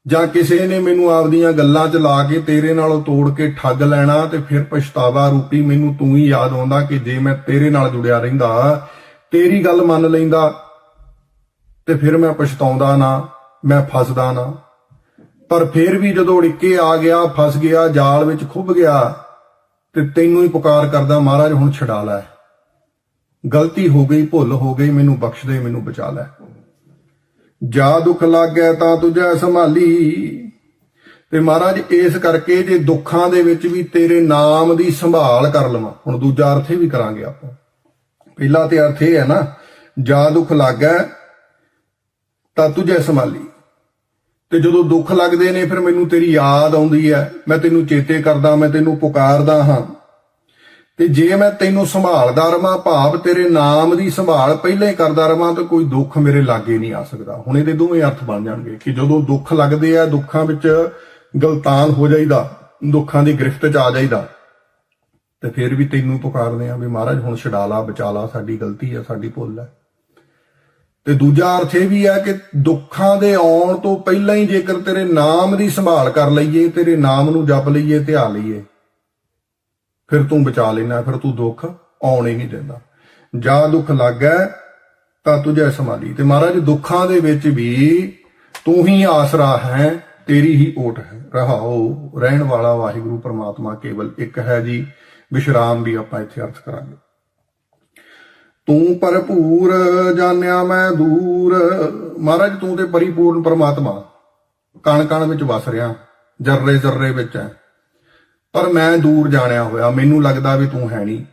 ਜਾਂ ਕਿਸੇ ਨੇ ਮੈਨੂੰ ਆਪਦੀਆਂ ਗੱਲਾਂ 'ਚ ਲਾ ਕੇ ਤੇਰੇ ਨਾਲੋਂ ਤੋੜ ਕੇ ਠੱਗ ਲੈਣਾ, ਤੇ ਫਿਰ ਪਛਤਾਵਾ ਰੂਪੀ ਮੈਨੂੰ ਤੂੰ ਹੀ ਯਾਦ ਆਉਂਦਾ ਕਿ ਜੇ ਮੈਂ ਤੇਰੇ ਨਾਲ ਜੁੜਿਆ ਰਹਿੰਦਾ, ਤੇਰੀ ਗੱਲ ਮੰਨ ਲੈਂਦਾ, ਤੇ ਫਿਰ ਮੈਂ ਪਛਤਾਉਂਦਾ ਨਾ, ਮੈਂ ਫਸਦਾ ਨਾ। ਪਰ ਫਿਰ ਵੀ ਜਦੋਂ ਉੜਿੱਕੇ ਆ ਗਿਆ, ਫਸ ਗਿਆ, ਜਾਲ ਵਿੱਚ ਖੁੱਭ ਗਿਆ, ਤੇ ਤੈਨੂੰ ਹੀ ਪੁਕਾਰ ਕਰਦਾ, ਮਹਾਰਾਜ, ਹੁਣ ਛਡਾ ਲੈ। ਗਲਤੀ ਹੋ ਗਈ, ਭੁੱਲ ਹੋ ਗਈ, ਮੈਨੂੰ ਬਖਸ਼ ਦੇ, ਮੈਨੂੰ ਬਚਾ ਲੈ। ਜਾ ਦੁੱਖ ਲੱਗੈ, ਤਾਂ ਤੁਝੈ ਸੰਭਾਲੀ। ਤੇ ਮਹਾਰਾਜ, ਇਸ ਕਰਕੇ ਜੇ ਦੁੱਖਾਂ ਦੇ ਵਿੱਚ ਵੀ ਤੇਰੇ ਨਾਮ ਦੀ ਸੰਭਾਲ ਕਰ ਲਵਾਂ, ਹੁਣ ਦੂਜਾ ਅਰਥ ਇਹ ਵੀ ਕਰਾਂਗੇ ਆਪਾਂ। ਪਹਿਲਾ ਤੇ ਅਰਥ ਇਹ ਹੈ ਨਾ, ਜਾ ਦੁੱਖ ਲੱਗੈ, ਤਾਂ ਤੁਝੈ ਸੰਭਾਲੀ। ਤੇ ਜਦੋਂ ਦੁੱਖ ਲੱਗਦੇ ਨੇ, ਫਿਰ ਮੈਨੂੰ ਤੇਰੀ ਯਾਦ ਆਉਂਦੀ ਹੈ। ਮੈਂ ਤੈਨੂੰ ਚੇਤੇ ਕਰਦਾ, ਮੈਂ ਤੈਨੂੰ ਪੁਕਾਰਦਾ ਹਾਂ। ਤੇ ਜੇ ਮੈਂ ਤੈਨੂੰ ਸੰਭਾਲਦਾ ਰਵਾਂ, ਭਾਵ ਤੇਰੇ ਨਾਮ ਦੀ ਸੰਭਾਲ ਪਹਿਲਾਂ ਹੀ ਕਰਦਾ ਰਵਾਂ, ਤਾਂ ਕੋਈ ਦੁੱਖ ਮੇਰੇ ਲਾਗੇ ਨਹੀਂ ਆ ਸਕਦਾ। ਹੁਣ ਇਹਦੇ ਦੋਵੇਂ ਅਰਥ ਬਣ ਜਾਣਗੇ ਕਿ ਜਦੋਂ ਦੁੱਖ ਲੱਗਦੇ ਆ, ਦੁੱਖਾਂ ਵਿੱਚ ਗਲਤਾਨ ਹੋ ਜਾਈਦਾ, ਦੁੱਖਾਂ ਦੀ ਗ੍ਰਿਫਤ 'ਚ ਆ ਜਾਈਦਾ। ਤੇ ਫਿਰ ਵੀ ਤੈਨੂੰ ਪੁਕਾਰਦੇ ਆ ਵੀ ਮਹਾਰਾਜ, ਹੁਣ ਛਡਾ ਲਾ, ਬਚਾ ਲਾ, ਸਾਡੀ ਗਲਤੀ ਆ, ਸਾਡੀ ਭੁੱਲ ਹੈ ਤੇ ਦੂਜਾ ਅਰਥ ਇਹ ਵੀ ਹੈ ਕਿ ਦੁੱਖਾਂ ਦੇ ਆਉਣ ਤੋਂ ਪਹਿਲਾਂ ਹੀ ਜੇਕਰ ਤੇਰੇ ਨਾਮ ਦੀ ਸੰਭਾਲ ਕਰ ਲਈਏ, ਤੇਰੇ ਨਾਮ ਨੂੰ ਜਪ ਲਈਏ, ਧਿਆ ਲਈਏ, ਫਿਰ ਤੂੰ ਬਚਾ ਲੈਣਾ, ਫਿਰ ਤੂੰ ਦੁੱਖ ਆਉਣੇ ਨਹੀਂ ਦਿੰਦਾ। ਜਾਂ ਦੁੱਖ ਲੱਗੈ, ਤਾਂ ਤੁਝੇ ਸੰਭਾਲੀ ਤੇ ਮਹਾਰਾਜ, ਦੁੱਖਾਂ ਦੇ ਵਿੱਚ ਵੀ ਤੂੰ ਹੀ ਆਸਰਾ ਹੈ, ਤੇਰੀ ਹੀ ਓਟ ਹੈ। ਰਹਾਓ, ਰਹਿਣ ਵਾਲਾ ਵਾਹਿਗੁਰੂ, ਪ੍ਰਮਾਤਮਾ ਕੇਵਲ ਇੱਕ ਹੈ ਜੀ। ਵਿਸ਼ਰਾਮ ਵੀ ਆਪਾਂ ਇੱਥੇ ਅਰਥ ਕਰਾਂਗੇ। ਤੂੰ ਭਰਪੂਰ ਜਾਣਿਆ ਮੈਂ ਦੂਰ। ਮਹਾਰਾਜ, ਤੂੰ ਤੇ ਪਰਿਪੂਰਨ ਪਰਮਾਤਮਾ। ਕਣ ਕਣ ਵਿੱਚ ਵਸ ਰਿਹਾ, ਜਰਰੇ ਜਰਰੇ ਵਿੱਚ ਹੈ ਪਰ ਮੈਂ ਦੂਰ ਜਾਣਿਆ ਹੋਇਆ, ਮੈਨੂੰ ਲੱਗਦਾ ਵੀ ਤੂੰ ਹੈ ਨਹੀਂ।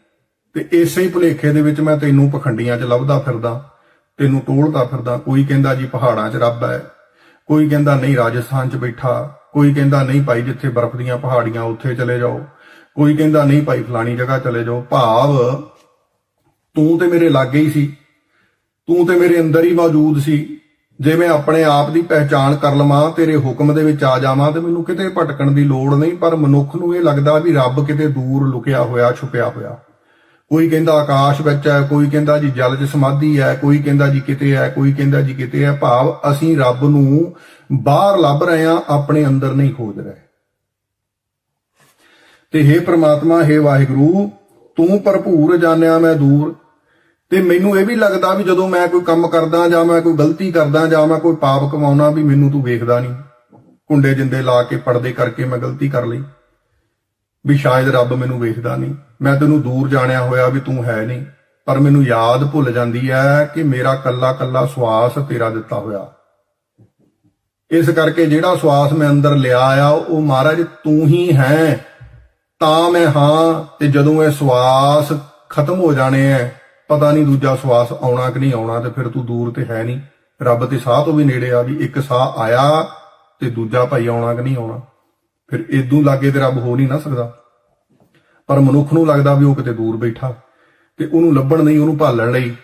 ਤੇ ਇਸੇ ਹੀ ਭੁਲੇਖੇ ਦੇ ਵਿੱਚ ਮੈਂ ਤੈਨੂੰ ਪਖੰਡੀਆਂ 'ਚ ਲੱਭਦਾ ਫਿਰਦਾ, ਤੈਨੂੰ ਟੋਲਦਾ ਫਿਰਦਾ। ਕੋਈ ਕਹਿੰਦਾ ਜੀ ਪਹਾੜਾਂ 'ਚ ਰੱਬ ਹੈ, ਕੋਈ ਕਹਿੰਦਾ ਨਹੀਂ ਰਾਜਸਥਾਨ 'ਚ ਬੈਠਾ, ਕੋਈ ਕਹਿੰਦਾ ਨਹੀਂ ਭਾਈ ਜਿੱਥੇ ਬਰਫ਼ ਦੀਆਂ ਪਹਾੜੀਆਂ ਉੱਥੇ ਚਲੇ ਜਾਓ, ਕੋਈ ਕਹਿੰਦਾ ਨਹੀਂ ਭਾਈ ਫਲਾਣੀ ਜਗ੍ਹਾ ਚਲੇ ਜਾਓ। ਭਾਵ ਤੂੰ ਤੇ ਮੇਰੇ ਲਾਗੇ ਹੀ ਸੀ। ਤੂੰ ਤੇ ਮੇਰੇ ਅੰਦਰ ਹੀ ਮੌਜੂਦ ਸੀ। ਜੇ ਮੈਂ ਆਪਣੇ ਆਪ ਦੀ ਪਹਿਚਾਣ ਕਰ ਲਵਾਂ, ਤੇਰੇ ਹੁਕਮ ਦੇ ਵਿੱਚ ਆ ਜਾਵਾਂ, ਤੇ ਮੈਨੂੰ ਕਿਤੇ ਭਟਕਣ ਦੀ ਲੋੜ ਨਹੀਂ, ਪਰ ਮਨੁੱਖ ਨੂੰ ਇਹ ਲੱਗਦਾ ਵੀ ਰੱਬ ਕਿਤੇ ਦੂਰ ਲੁਕਿਆ ਹੋਇਆ, ਛੁਪਿਆ ਹੋਇਆ। ਕੋਈ ਕਹਿੰਦਾ ਆਕਾਸ਼ ਵਿੱਚ ਹੈ, ਕੋਈ ਕਹਿੰਦਾ ਜੀ ਜਲ 'ਚ ਸਮਾਧੀ ਹੈ, ਕੋਈ ਕਹਿੰਦਾ ਜੀ ਕਿਤੇ ਹੈ, ਕੋਈ ਕਹਿੰਦਾ ਜੀ ਕਿਤੇ ਹੈ। ਭਾਵ ਅਸੀਂ ਰੱਬ ਨੂੰ ਬਾਹਰ ਲੱਭ ਰਹੇ ਹਾਂ, ਆਪਣੇ ਅੰਦਰ ਨਹੀਂ ਖੋਜ ਰਹੇ। ਤੇ हे ਪ੍ਰਮਾਤਮਾ हे ਵਾਹਿਗੁਰੂ, ਤੂੰ ਭਰਪੂਰ ਜਾਣਿਆ ਮੈਂ ਦੂਰ। ਤੇ ਮੈਨੂੰ ਇਹ ਵੀ ਲੱਗਦਾ ਵੀ ਜਦੋਂ ਮੈਂ ਕੋਈ ਕੰਮ ਕਰਦਾ ਜਾਂ ਮੈਂ ਕੋਈ ਗਲਤੀ ਕਰਦਾ ਜਾਂ ਮੈਂ ਕੋਈ ਪਾਪ ਕਮਾਉਣਾ ਵੀ ਮੈਨੂੰ ਤੂੰ ਵੇਖਦਾ ਨਹੀਂ। ਕੁੰਡੇ ਜਿੰਦੇ ਲਾ ਕੇ ਪਰਦੇ ਕਰਕੇ ਮੈਂ ਗਲਤੀ ਕਰ ਲਈ। ਵੀ ਸ਼ਾਇਦ ਰੱਬ ਮੈਨੂੰ ਵੇਖਦਾ ਨਹੀਂ। ਮੈਂ ਤੈਨੂੰ ਦੂਰ ਜਾਣਿਆ ਹੋਇਆ ਵੀ ਤੂੰ ਹੈ ਨਹੀਂ। ਪਰ ਮੈਨੂੰ ਯਾਦ ਭੁੱਲ ਜਾਂਦੀ ਹੈ ਕਿ ਮੇਰਾ ਕੱਲਾ ਕੱਲਾ ਸਵਾਸ ਤੇਰਾ ਦਿੱਤਾ ਹੋਇਆ। ਇਸ ਕਰਕੇ ਜਿਹੜਾ ਸਵਾਸ ਮੈਂ ਅੰਦਰ ਲਿਆ ਆ, ਉਹ ਮਹਾਰਾਜ ਤੂੰ ਹੀ ਹੈ। ਤਾਂ ਮੈਂ ਹਾਂ ਤੇ ਜਦੋਂ ਇਹ ਸਵਾਸ ਖਤਮ ਹੋ ਜਾਣੇ ਐ ਪਤਾ ਨਹੀਂ ਦੂਜਾ ਸਵਾਸ ਆਉਣਾ ਕਿ ਨਹੀਂ ਆਉਣਾ ਤੇ ਫਿਰ ਤੂੰ ਦੂਰ ਤੇ ਹੈ ਨਹੀਂ। ਰੱਬ ਤੇ ਸਾਹ ਤੋਂ ਵੀ ਨੇੜੇ ਆ ਵੀ ਇੱਕ ਸਾਹ ਆਇਆ ਤੇ ਦੂਜਾ ਭਾਈ ਆਉਣਾ ਕਿ ਨਹੀਂ ਆਉਣਾ। ਫਿਰ ਇਦੋਂ ਲਾਗੇ ਤੇ ਰੱਬ ਹੋ ਨਹੀਂ ਨਾ ਸਕਦਾ। ਪਰ ਮਨੁੱਖ ਨੂੰ ਲੱਗਦਾ ਵੀ ਉਹ ਕਿਤੇ ਦੂਰ ਬੈਠਾ ਤੇ ਉਹਨੂੰ ਲੱਭਣ ਨਹੀਂ, ਉਹਨੂੰ ਭਾਲਣ ਲਈ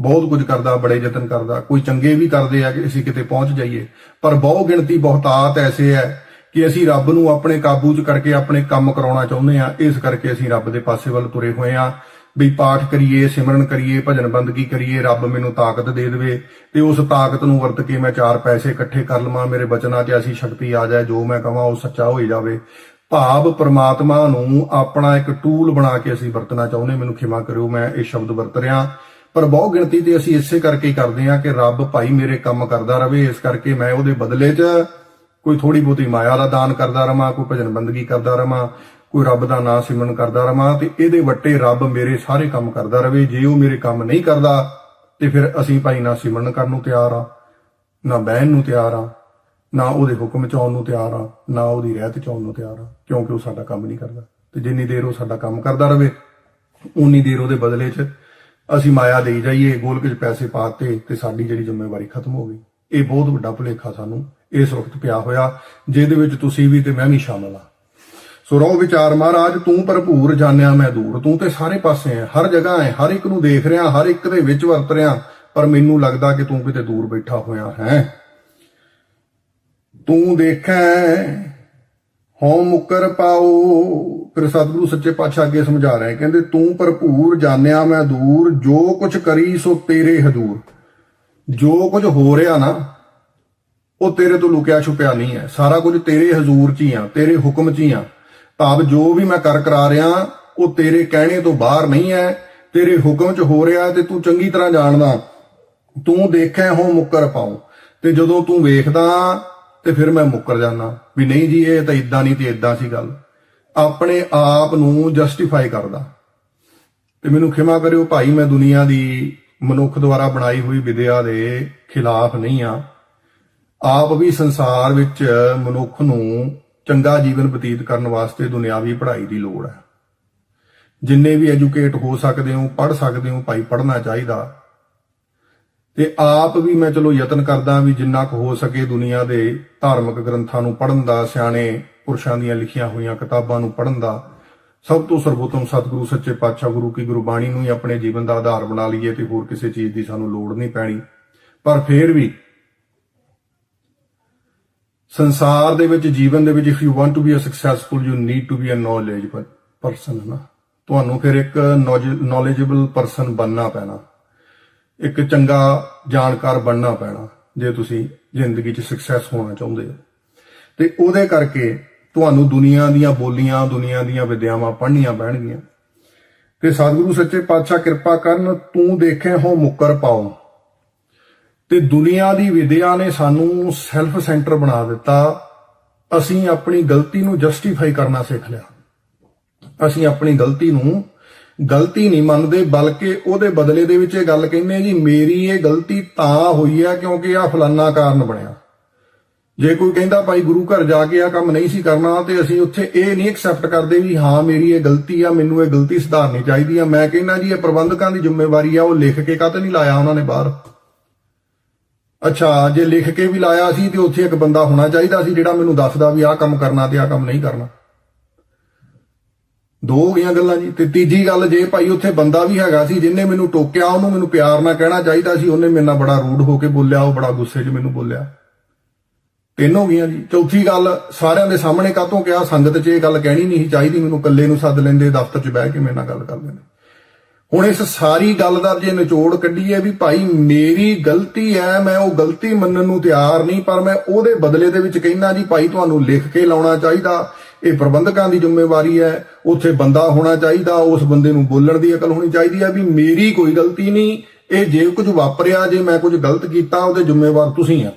ਬਹੁਤ ਕੁਝ ਕਰਦਾ, ਬੜੇ ਯਤਨ ਕਰਦਾ। ਕੋਈ ਚੰਗੇ ਵੀ ਕਰਦੇ ਆ ਕਿ ਅਸੀਂ ਕਿਤੇ ਪਹੁੰਚ ਜਾਈਏ। ਪਰ ਬਹੁ ਗਿਣਤੀ, ਬਹੁਤਾਤ ਐਸੇ ਹੈ ਕਿ ਅਸੀਂ ਰੱਬ ਨੂੰ ਆਪਣੇ ਕਾਬੂ 'ਚ ਕਰਕੇ ਆਪਣੇ ਕੰਮ ਕਰਾਉਣਾ ਚਾਹੁੰਦੇ ਆ ਇਸ ਕਰਕੇ ਅਸੀਂ ਰੱਬ ਦੇ ਪਾਸੇ ਵੱਲ ਤੁਰੇ ਹੋਏ ਆ ਵੀ ਪਾਠ ਕਰੀਏ, ਸਿਮਰਨ ਕਰੀਏ, ਭਜਨ ਬੰਦਗੀ ਕਰੀਏ, ਰੱਬ ਮੈਨੂੰ ਤਾਕਤ ਦੇ ਦੇਵੇ ਤੇ ਉਸ ਤਾਕਤ ਨੂੰ ਵਰਤ ਕੇ ਮੈਂ ਚਾਰ ਪੈਸੇ ਇਕੱਠੇ ਕਰ ਲਵਾਂ, ਮੇਰੇ ਬਚਨਾਂ 'ਚ ਐਸੀ ਸ਼ਕਤੀ ਆ ਜਾਏ, ਜੋ ਮੈਂ ਕਹਾਂ ਉਹ ਸੱਚਾ ਹੋਈ ਜਾਵੇ। ਭਾਵ ਪ੍ਰਮਾਤਮਾ ਨੂੰ ਆਪਣਾ ਇੱਕ ਟੂਲ ਬਣਾ ਕੇ ਅਸੀਂ ਵਰਤਣਾ ਚਾਹੁੰਦੇ, ਮੈਨੂੰ ਖਿਮਾ ਕਰਿਓ, ਮੈਂ ਇਹ ਸ਼ਬਦ ਵਰਤ ਰਿਹਾ। ਪਰ ਬਹੁ ਗਿਣਤੀ ਤੇ ਅਸੀਂ ਇਸੇ ਕਰਕੇ ਹੀ ਕਰਦੇ ਹਾਂ ਕਿ ਰੱਬ ਭਾਈ ਮੇਰੇ ਕੰਮ ਕਰਦਾ ਰਵੇ, ਇਸ ਕਰਕੇ ਮੈਂ ਉਹਦੇ ਬਦਲੇ 'ਚ ਕੋਈ ਥੋੜੀ ਬਹੁਤੀ ਮਾਇਆ ਦਾ ਦਾਨ ਕਰਦਾ ਰਵਾਂ, ਕੋਈ ਭਜਨ ਬੰਦਗੀ ਕਰਦਾ ਰਵਾਂ। ਕੋਈ ਰੱਬ ਦਾ ਨਾਮ ਸਿਮਰਨ ਕਰਦਾ ਰਵਾਂ ਤੇ ਇਹਦੇ ਵੱਟੇ ਰੱਬ ਮੇਰੇ ਸਾਰੇ ਕੰਮ ਕਰਦਾ ਰਵੇ। ਜੇ ਉਹ ਮੇਰੇ ਕੰਮ ਨਹੀਂ ਕਰਦਾ, ਤੇ ਫਿਰ ਅਸੀਂ ਭਾਈ ਨਾ ਸਿਮਰਨ ਕਰਨ ਨੂੰ ਤਿਆਰ ਆ, ਨਾ ਬਹਿਣ ਨੂੰ ਤਿਆਰ ਆ, ਨਾ ਉਹਦੇ ਹੁਕਮ ਚ ਆਉਣ ਨੂੰ ਤਿਆਰ ਆ, ਨਾ ਉਹਦੀ ਰਹਿਤ ਚ ਆਉਣ ਨੂੰ ਤਿਆਰ ਆ, ਕਿਉਂਕਿ ਉਹ ਸਾਡਾ ਕੰਮ ਨਹੀਂ ਕਰਦਾ। ਤੇ ਜਿੰਨੀ ਦੇਰ ਉਹ ਸਾਡਾ ਕੰਮ ਕਰਦਾ ਰਵੇ ਉਨੀ ਦੇਰ ਉਹਦੇ ਬਦਲੇ 'ਚ ਅਸੀਂ ਮਾਇਆ ਦੇਈ ਜਾਈਏ, ਗੋਲਕ 'ਚ ਪੈਸੇ ਪਾਤੇ ਤੇ ਸਾਡੀ ਜਿਹੜੀ ਜ਼ਿੰਮੇਵਾਰੀ ਖਤਮ ਹੋ ਗਈ। ਇਹ ਬਹੁਤ ਵੱਡਾ ਭੁਲੇਖਾ ਸਾਨੂੰ ਇਸ ਵਕਤ ਪਿਆ ਹੋਇਆ, ਜਿਹਦੇ ਵਿੱਚ ਤੁਸੀਂ ਵੀ ਤੇ ਮੈਂ ਵੀ ਸ਼ਾਮਲ ਆ। ਸੋ ਵਿਚਾਰ ਮਹਾਰਾਜ, ਤੂੰ ਭਰਪੂਰ ਜਾਣਿਆ ਮੈਂ ਦੂਰ। ਤੂੰ ਤੇ ਸਾਰੇ ਪਾਸੇ ਹੈ ਹਰ ਜਗ੍ਹਾ ਹੈ ਹਰ ਇੱਕ ਨੂੰ ਦੇਖ ਰਿਹਾ, ਹਰ ਇੱਕ ਦੇ ਵਿੱਚ ਵਰਤ ਰਿਹਾ, ਪਰ ਮੈਨੂੰ ਲੱਗਦਾ ਕਿ ਤੂੰ ਕਿਤੇ ਦੂਰ ਬੈਠਾ ਹੋਇਆ ਹੈ। ਤੂੰ ਦੇਖੈ, ਹਉ ਮੁਕਰ ਪਾਓ। ਫਿਰ ਸਤਿਗੁਰੂ ਸੱਚੇ ਪਾਤਸ਼ਾਹ ਅੱਗੇ ਸਮਝਾ ਰਹੇ ਕਹਿੰਦੇ, ਤੂੰ ਭਰਪੂਰ ਜਾਣਿਆ ਮੈਂ ਦੂਰ, ਜੋ ਕੁਛ ਕਰੀ ਸੋ ਤੇਰੇ ਹਜ਼ੂਰ। ਜੋ ਕੁਝ ਹੋ ਰਿਹਾ ਨਾ, ਉਹ ਤੇਰੇ ਤੋਂ ਲੁਕਿਆ ਛੁਪਿਆ ਨਹੀਂ ਹੈ। ਸਾਰਾ ਕੁਝ ਤੇਰੇ ਹਜ਼ੂਰ 'ਚ ਹੀ ਆ, ਤੇਰੇ ਹੁਕਮ 'ਚ ਹੀ ਆ। ਭਾਵ ਜੋ ਵੀ ਮੈਂ ਕਰ ਕਰਾ ਰਿਹਾ, ਉਹ ਤੇਰੇ ਕਹਿਣੇ ਤੋਂ ਬਾਹਰ ਨਹੀਂ ਹੈ, ਤੇਰੇ ਹੁਕਮ 'ਚ ਹੋ ਰਿਹਾ ਤੇ ਤੂੰ ਚੰਗੀ ਤਰ੍ਹਾਂ ਜਾਣਦਾ। ਤੂੰ ਦੇਖੈ ਹੋ ਮੁੱਕਰ ਪਾਉ। ਤੇ ਜਦੋਂ ਤੂੰ ਵੇਖਦਾ, ਤੇ ਫਿਰ ਮੈਂ ਮੁੱਕਰ ਜਾਂਦਾ। ਵੀ ਨਹੀਂ ਜੀ, ਇਹ ਤਾਂ ਇਦਾਂ ਨਹੀਂ ਤੇ ਇਦਾਂ ਸੀ ਗੱਲ। ਆਪਣੇ ਆਪ ਨੂੰ ਜਸਟੀਫਾਈ ਕਰਦਾ। ਤੇ ਮੈਨੂੰ ਖਿਮਾ ਕਰਿਓ, ਭਾਈ ਮੈਂ ਦੁਨੀਆ ਦੀ ਮਨੁੱਖ ਦੁਆਰਾ ਬਣਾਈ ਹੋਈ ਵਿਦਿਆ ਦੇ ਖਿਲਾਫ ਨਹੀਂ ਆ। ਆਪ ਵੀ ਸੰਸਾਰ ਵਿੱਚ ਮਨੁੱਖ ਨੂੰ ਚੰਗਾ ਜੀਵਨ ਬਤੀਤ ਕਰਨ ਵਾਸਤੇ ਦੁਨਿਆਵੀ ਪੜ੍ਹਾਈ ਦੀ ਲੋੜ ਹੈ। ਜਿੰਨੇ ਵੀ ਐਜੂਕੇਟ ਹੋ ਸਕਦੇ ਹੋ, ਪੜ੍ਹ ਸਕਦੇ ਹੋ, ਭਾਈ ਪੜ੍ਹਨਾ ਚਾਹੀਦਾ। ਤੇ ਆਪ ਵੀ ਮੈਂ ਚਲੋ ਯਤਨ ਕਰਦਾ ਵੀ ਜਿੰਨਾ ਕੁ ਹੋ ਸਕੇ ਦੁਨੀਆ ਦੇ ਧਾਰਮਿਕ ਗ੍ਰੰਥਾਂ ਨੂੰ ਪੜ੍ਹਨ ਦਾ, ਸਿਆਣੇ ਪੁਰਸ਼ਾਂ ਦੀਆਂ ਲਿਖੀਆਂ ਹੋਈਆਂ ਕਿਤਾਬਾਂ ਨੂੰ ਪੜ੍ਹਨ ਦਾ, ਸਭ ਤੋਂ ਸਰਬੋਤਮ ਸਤਿਗੁਰੂ, ਸੱਚੇ ਪਾਤਸ਼ਾਹ ਗੁਰੂ ਕੀ ਗੁਰਬਾਣੀ ਨੂੰ ਹੀ ਆਪਣੇ ਜੀਵਨ ਦਾ ਆਧਾਰ ਬਣਾ ਲਈਏ ਤੇ ਹੋਰ ਕਿਸੇ ਚੀਜ਼ ਦੀ ਸਾਨੂੰ ਲੋੜ ਨਹੀਂ ਪੈਣੀ। ਪਰ ਫੇਰ ਵੀ ਸੰਸਾਰ ਦੇ ਵਿੱਚ, ਜੀਵਨ ਦੇ ਵਿੱਚ if you want to be a successful you need to be a knowledgeable person ਨਾ? ਤੁਹਾਨੂੰ ਫਿਰ ਇੱਕ ਨੋਲੇਜਬਲ ਪਰਸਨ ਬਣਨਾ ਪੈਣਾ। ਇੱਕ ਚੰਗਾ ਜਾਣਕਾਰ ਬਣਨਾ ਪੈਣਾ, ਜੇ ਤੁਸੀਂ ਜ਼ਿੰਦਗੀ 'ਚ ਸਕਸੈਸ ਹੋਣਾ ਚਾਹੁੰਦੇ ਹੋ। ਤੇ ਉਹਦੇ ਕਰਕੇ ਤੁਹਾਨੂੰ ਦੁਨੀਆ ਦੀਆਂ ਬੋਲੀਆਂ, ਦੁਨੀਆ ਦੀਆਂ ਵਿਦਿਆਵਾਂ ਪੜ੍ਹਨੀਆਂ ਪੈਣਗੀਆਂ। ਤੇ ਸਤਿਗੁਰੂ ਸੱਚੇ ਪਾਤਸ਼ਾਹ ਕਿਰਪਾ ਕਰਨ, ਤੂੰ ਦੇਖੇ ਹੋ ਮੁੱਕਰ ਪਾਓ। ਤੇ ਦੁਨੀਆ ਦੀ ਵਿਦਿਆ ਨੇ ਸਾਨੂੰ ਸੈਲਫ ਸੈਂਟਰ ਬਣਾ ਦਿੱਤਾ। ਅਸੀਂ ਆਪਣੀ ਗਲਤੀ ਨੂੰ ਜਸਟੀਫਾਈ ਕਰਨਾ ਸਿੱਖ ਲਿਆ। ਅਸੀਂ ਆਪਣੀ ਗਲਤੀ ਨੂੰ ਗਲਤੀ ਨਹੀਂ ਮੰਨਦੇ, ਬਲਕਿ ਉਹਦੇ ਬਦਲੇ ਦੇ ਵਿੱਚ ਇਹ ਗੱਲ ਕਹਿੰਦੇ ਜੀ, ਮੇਰੀ ਇਹ ਗਲਤੀ ਤਾਂ ਹੋਈ ਹੈ ਕਿਉਂਕਿ ਆ ਫਲਾਨਾ ਕਾਰਨ ਬਣਿਆ। ਜੇ ਕੋਈ ਕਹਿੰਦਾ ਭਾਈ ਗੁਰੂ ਘਰ ਜਾ ਕੇ ਆ ਕੰਮ ਨਹੀਂ ਸੀ ਕਰਨਾ, ਤੇ ਅਸੀਂ ਉੱਥੇ ਇਹ ਨਹੀਂ ਐਕਸੈਪਟ ਕਰਦੇ ਵੀ ਹਾਂ, ਮੇਰੀ ਇਹ ਗਲਤੀ ਆ, ਮੈਨੂੰ ਇਹ ਗਲਤੀ ਸੁਧਾਰਨੀ ਚਾਹੀਦੀ ਆ। ਮੈਂ ਕਹਿੰਦਾ ਜੀ, ਇਹ ਪ੍ਰਬੰਧਕਾਂ ਦੀ ਜ਼ਿੰਮੇਵਾਰੀ ਆ, ਉਹ ਲਿਖ ਕੇ ਕਾਹਤੇ ਨਹੀਂ ਲਾਇਆ ਉਹਨਾਂ ਨੇ ਬਾਹਰ? ਅੱਛਾ, ਜੇ ਲਿਖ ਕੇ ਵੀ ਲਾਇਆ ਸੀ ਤੇ ਉੱਥੇ ਇੱਕ ਬੰਦਾ ਹੋਣਾ ਚਾਹੀਦਾ ਸੀ ਜਿਹੜਾ ਮੈਨੂੰ ਦੱਸਦਾ ਵੀ ਆਹ ਕੰਮ ਕਰਨਾ ਤੇ ਆਹ ਕੰਮ ਨਹੀਂ ਕਰਨਾ। ਦੋ ਹੋ ਗਈਆਂ ਗੱਲਾਂ ਜੀ। ਤੇ ਤੀਜੀ ਗੱਲ, ਜੇ ਭਾਈ ਉੱਥੇ ਬੰਦਾ ਵੀ ਹੈਗਾ ਸੀ ਜਿਹਨੇ ਮੈਨੂੰ ਟੋਕਿਆ, ਉਹਨੂੰ ਮੈਨੂੰ ਪਿਆਰ ਨਾਲ ਕਹਿਣਾ ਚਾਹੀਦਾ ਸੀ, ਉਹਨੇ ਮੇਰੇ ਨਾਲ ਬੜਾ ਰੂਡ ਹੋ ਕੇ ਬੋਲਿਆ, ਉਹ ਬੜਾ ਗੁੱਸੇ 'ਚ ਮੈਨੂੰ ਬੋਲਿਆ। ਤਿੰਨ ਹੋ ਗਈਆਂ ਜੀ। ਚੌਥੀ ਗੱਲ, ਸਾਰਿਆਂ ਦੇ ਸਾਹਮਣੇ ਕਾਹਤੋਂ ਕਿਹਾ, ਸੰਗਤ 'ਚ ਇਹ ਗੱਲ ਕਹਿਣੀ ਨਹੀਂ ਸੀ ਚਾਹੀਦੀ, ਮੈਨੂੰ ਇਕੱਲੇ ਨੂੰ ਸੱਦ ਲੈਂਦੇ, ਦਫ਼ਤਰ 'ਚ ਬਹਿ ਕੇ ਮੇਰੇ ਨਾਲ ਗੱਲ ਕਰ ਲੈਂਦੇ। ਹੁਣ ਇਸ ਸਾਰੀ ਗੱਲ ਦਾ ਜੇ ਨਿਚੋੜ ਕੱਢੀਏ ਵੀ ਭਾਈ ਮੇਰੀ ਗਲਤੀ ਹੈ, ਮੈਂ ਉਹ ਗਲਤੀ ਮੰਨਣ ਨੂੰ ਤਿਆਰ ਨਹੀਂ, ਪਰ ਮੈਂ ਉਹਦੇ ਬਦਲੇ ਦੇ ਵਿੱਚ ਕਹਿੰਦਾ ਜੀ, ਭਾਈ ਤੁਹਾਨੂੰ ਲਿਖ ਕੇ ਲਾਉਣਾ ਚਾਹੀਦਾ। ਇਹ ਪ੍ਰਬੰਧਕਾਂ ਦੀ ਜ਼ਿੰਮੇਵਾਰੀ ਹੈ, ਉੱਥੇ ਬੰਦਾ ਹੋਣਾ ਚਾਹੀਦਾ, ਉਸ ਬੰਦੇ ਨੂੰ ਬੋਲਣ ਦੀ ਅਕਲ ਹੋਣੀ ਚਾਹੀਦੀ ਹੈ ਵੀ ਮੇਰੀ ਕੋਈ ਗਲਤੀ ਨਹੀਂ, ਇਹ ਜੇ ਕੁਝ ਵਾਪਰਿਆ, ਜੇ ਮੈਂ ਕੁਝ ਗਲਤ ਕੀਤਾ, ਉਹਦੇ ਜ਼ਿੰਮੇਵਾਰ ਤੁਸੀਂ ਆ।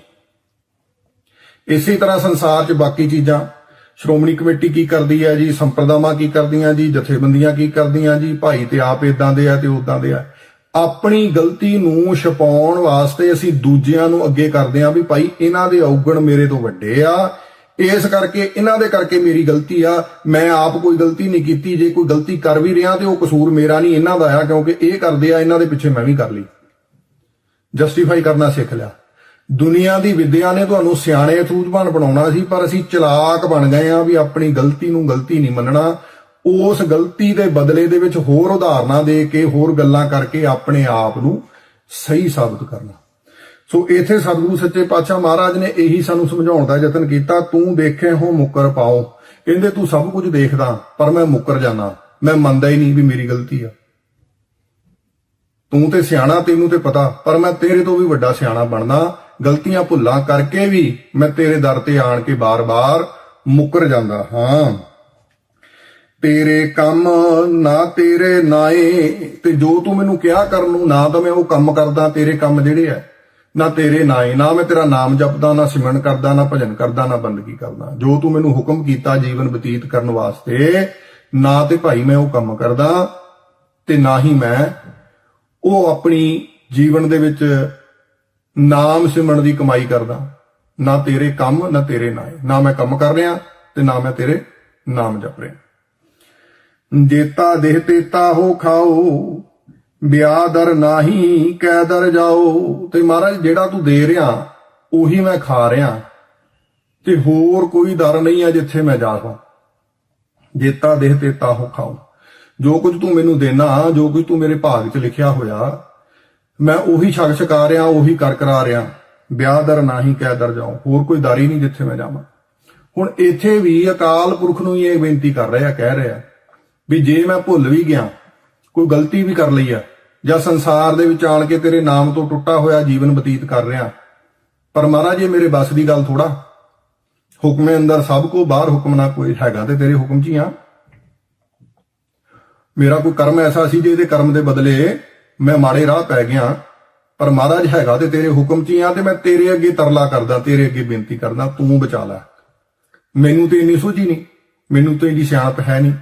ਇਸੇ ਤਰ੍ਹਾਂ ਸੰਸਾਰ 'ਚ ਬਾਕੀ ਚੀਜ਼ਾਂ। ਸ਼੍ਰੋਮਣੀ ਕਮੇਟੀ ਕੀ ਕਰਦੀ ਹੈ ਜੀ? ਸੰਪਰਦਾਵਾਂ ਕੀ ਕਰਦੀਆਂ ਜੀ? ਜਥੇਬੰਦੀਆਂ ਕੀ ਕਰਦੀਆਂ ਜੀ? ਭਾਈ ਤੇ ਆਪ ਇਦਾਂ ਦੇ ਆ ਤੇ ਉਦਾਂ ਦੇ ਆ। ਆਪਣੀ ਗਲਤੀ ਨੂੰ ਛਪਾਉਣ ਵਾਸਤੇ ਅਸੀਂ ਦੂਜਿਆਂ ਨੂੰ ਅੱਗੇ ਕਰਦੇ ਆ ਵੀ ਭਾਈ ਇਹਨਾਂ ਦੇ ਔਗਣ ਮੇਰੇ ਤੋਂ ਵੱਡੇ ਆ। ਇਸ ਕਰਕੇ, ਇਹਨਾਂ ਦੇ ਕਰਕੇ ਮੇਰੀ ਗਲਤੀ ਆ। ਮੈਂ ਆਪ ਕੋਈ ਗਲਤੀ ਨਹੀਂ ਕੀਤੀ। ਜੇ ਕੋਈ ਗਲਤੀ ਕਰ ਵੀ ਰਿਹਾ ਤੇ ਉਹ ਕਸੂਰ ਮੇਰਾ ਨਹੀਂ, ਇਹਨਾਂ ਦਾ ਆ ਕਿਉਂਕਿ ਇਹ ਕਰਦੇ ਆ, ਇਹਨਾਂ ਦੇ ਪਿੱਛੇ ਮੈਂ ਵੀ ਕਰ ਲਈ। ਜਸਟੀਫਾਈ ਕਰਨਾ ਸਿੱਖ ਲਿਆ। ਦੁਨੀਆ ਦੀ ਵਿੱਦਿਆ ਨੇ ਤੁਹਾਨੂੰ ਸਿਆਣੇ ਸੂਝਵਾਨ ਬਣਾਉਣਾ ਸੀ, ਪਰ ਅਸੀਂ ਚਲਾਕ ਬਣ ਗਏ ਆ ਵੀ ਆਪਣੀ ਗਲਤੀ ਨੂੰ ਗਲਤੀ ਨਹੀਂ ਮੰਨਣਾ। ਉਸ ਗਲਤੀ ਦੇ ਬਦਲੇ ਦੇ ਵਿੱਚ ਹੋਰ ਉਦਾਹਰਨਾਂ ਦੇ ਕੇ ਹੋਰ ਗੱਲਾਂ ਕਰਕੇ ਆਪਣੇ ਆਪ ਨੂੰ ਸਹੀ ਸਾਬਤ ਕਰਨਾ। ਸੋ ਇਥੇ ਸਤਿਗੁਰੂ ਸੱਚੇ ਪਾਤਸ਼ਾਹ ਮਹਾਰਾਜ ਨੇ ਇਹੀ ਸਾਨੂੰ ਸਮਝਾਉਣ ਦਾ ਯਤਨ ਕੀਤਾ, ਤੂੰ ਦੇਖੇ ਹੋ ਮੁੱਕਰ ਪਾਓ। ਕਹਿੰਦੇ, ਤੂੰ ਸਭ ਕੁਝ ਦੇਖਦਾ, ਪਰ ਮੈਂ ਮੁੱਕਰ ਜਾਣਾ ਮੈਂ ਮੰਨਦਾ ਹੀ ਨਹੀਂ ਵੀ ਮੇਰੀ ਗਲਤੀ ਆ। ਤੂੰ ਤੇ ਸਿਆਣਾ, ਤੈਨੂੰ ਤੇ ਪਤਾ, ਪਰ ਮੈਂ ਤੇਰੇ ਤੋਂ ਵੀ ਵੱਡਾ ਸਿਆਣਾ ਬਣਨਾ। ਗਲਤੀਆਂ ਭੁੱਲਾਂ ਕਰਕੇ ਵੀ ਮੈਂ ਤੇਰੇ ਦਰ ਤੇ ਆਣ ਕੇ ਬਾਰ-ਬਾਰ ਮੁੱਕਰ ਜਾਂਦਾ ਹਾਂ। ਤੇਰੇ ਕੰਮ ਨਾ ਤੇਰੇ ਨਾਏ, ਤੇ ਜੋ ਤੂੰ ਮੈਨੂੰ ਕਿਹਾ ਕਰਨ ਨੂੰ ਨਾ ਤਾਂ ਮੈਂ ਉਹ ਕੰਮ ਕਰਦਾ, ਤੇਰੇ ਕੰਮ ਜਿਹੜੇ ਆ ਨਾ ਤੇਰੇ ਨਾਏ, ਨਾ ਮੈਂ ਤੇਰਾ ਨਾਮ ਜਪਦਾ, ਨਾ ਸਿਮਰਨ ਕਰਦਾ, ਨਾ ਭਜਨ ਕਰਦਾ, ਨਾ ਬੰਦਗੀ ਕਰਦਾ। ਜੋ ਤੂੰ ਮੈਨੂੰ ਹੁਕਮ ਕੀਤਾ ਜੀਵਨ ਬਤੀਤ ਕਰਨ ਵਾਸਤੇ, ਨਾ ਤੇ ਭਾਈ ਮੈਂ ਉਹ ਕੰਮ ਕਰਦਾ, ਤੇ ਨਾ ਹੀ ਮੈਂ ਉਹ ਆਪਣੀ ਜੀਵਨ ਦੇ ਵਿੱਚ ਨਾਮ ਸਿਮਰਨ ਦੀ ਕਮਾਈ ਕਰਦਾ। ਨਾ ਤੇਰੇ ਕੰਮ, ਨਾ ਤੇਰੇ ਨਾਏ। ਨਾ ਮੈਂ ਕੰਮ ਕਰ ਰਿਹਾ ਤੇ ਨਾ ਮੈਂ ਤੇਰੇ ਨਾਮ ਜਪ ਰਿਹਾ। ਜੇਤਾ ਦੇਹ ਤੇਤਾ ਹੋ ਖਾਓ ਬਿਆ ਨਾਹੀ ਕੈ ਜਾਓ। ਤੇ ਮਹਾਰਾਜ, ਜਿਹੜਾ ਤੂੰ ਦੇ ਰਿਹਾ, ਉਹੀ ਮੈਂ ਖਾ ਰਿਹਾ। ਤੇ ਹੋਰ ਕੋਈ ਦਰ ਨਹੀਂ ਆ ਜਿੱਥੇ ਮੈਂ ਜਾ ਸਕਾਂ ਜੇਤਾ ਦੇਹ ਤੇਤਾ ਹੋ ਖਾਓ। ਜੋ ਕੁਝ ਤੂੰ ਮੈਨੂੰ ਦੇਣਾ, ਜੋ ਕੁਝ ਤੂੰ ਮੇਰੇ ਭਾਗ 'ਚ ਲਿਖਿਆ ਹੋਇਆ ਮੈਂ ਉਹੀ ਛਕ ਛਕਾ ਰਿਹਾ, ਉਹੀ ਕਰ ਕਰਾ ਰਿਹਾ। ਵਿਆਹ ਦਰ ਨਾਹੀ ਕਹਿ ਦਰ ਜਾਉ, ਹੋਰ ਕੋਈ ਦਰ ਹੀ ਨਹੀਂ ਜਿੱਥੇ ਮੈਂ ਜਾਵਾਂ। ਹੁਣ ਇੱਥੇ ਵੀ ਅਕਾਲ ਪੁਰਖ ਨੂੰ ਹੀ ਇਹ ਬੇਨਤੀ ਕਰ ਰਿਹਾ, ਕਹਿ ਰਿਹਾ ਵੀ ਜੇ ਮੈਂ ਭੁੱਲ ਵੀ ਗਿਆ, ਕੋਈ ਗਲਤੀ ਵੀ ਕਰ ਲਈ ਆ, ਜਾਂ ਸੰਸਾਰ ਦੇ ਵਿੱਚ ਆਣ ਕੇ ਤੇਰੇ ਨਾਮ ਤੋਂ ਟੁੱਟਾ ਹੋਇਆ ਜੀਵਨ ਬਤੀਤ ਕਰ ਰਿਹਾ, ਪਰ ਮਹਾਰਾਜ ਇਹ ਮੇਰੇ ਬਸ ਦੀ ਗੱਲ ਥੋੜਾ ਹੁਕਮੇ ਅੰਦਰ ਸਭ ਕੋ ਬਾਹਰ ਹੁਕਮ ਨਾ ਕੋਈ ਹੈਗਾ ਤੇ ਤੇਰੇ ਹੁਕਮ 'ਚ ਹੀ ਆ। ਮੇਰਾ ਕੋਈ ਕਰਮ ਐਸਾ ਸੀ ਜੇ ਇਹਦੇ ਕਰਮ ਦੇ ਬਦਲੇ ਮੈਂ ਮਾੜੇ ਰਾਹ ਪੈ ਗਿਆ, ਪਰ ਮਹਾਰਾਜ ਹੈਗਾ ਤੇ ਤੇਰੇ ਹੁਕਮ 'ਚ ਹੀ ਆ ਤੇ ਮੈਂ ਤੇਰੇ ਅੱਗੇ ਤਰਲਾ ਕਰਦਾ, ਤੇਰੇ ਅੱਗੇ ਬੇਨਤੀ ਕਰਦਾ, ਤੂੰ ਬਚਾ ਲੈ। ਮੈਨੂੰ ਤੇ ਇੰਨੀ ਸੋਝੀ ਨਹੀਂ, ਮੈਨੂੰ ਤੇ ਇੰਨੀ ਸਿਆਣਪ ਹੈ ਨਹੀਂ।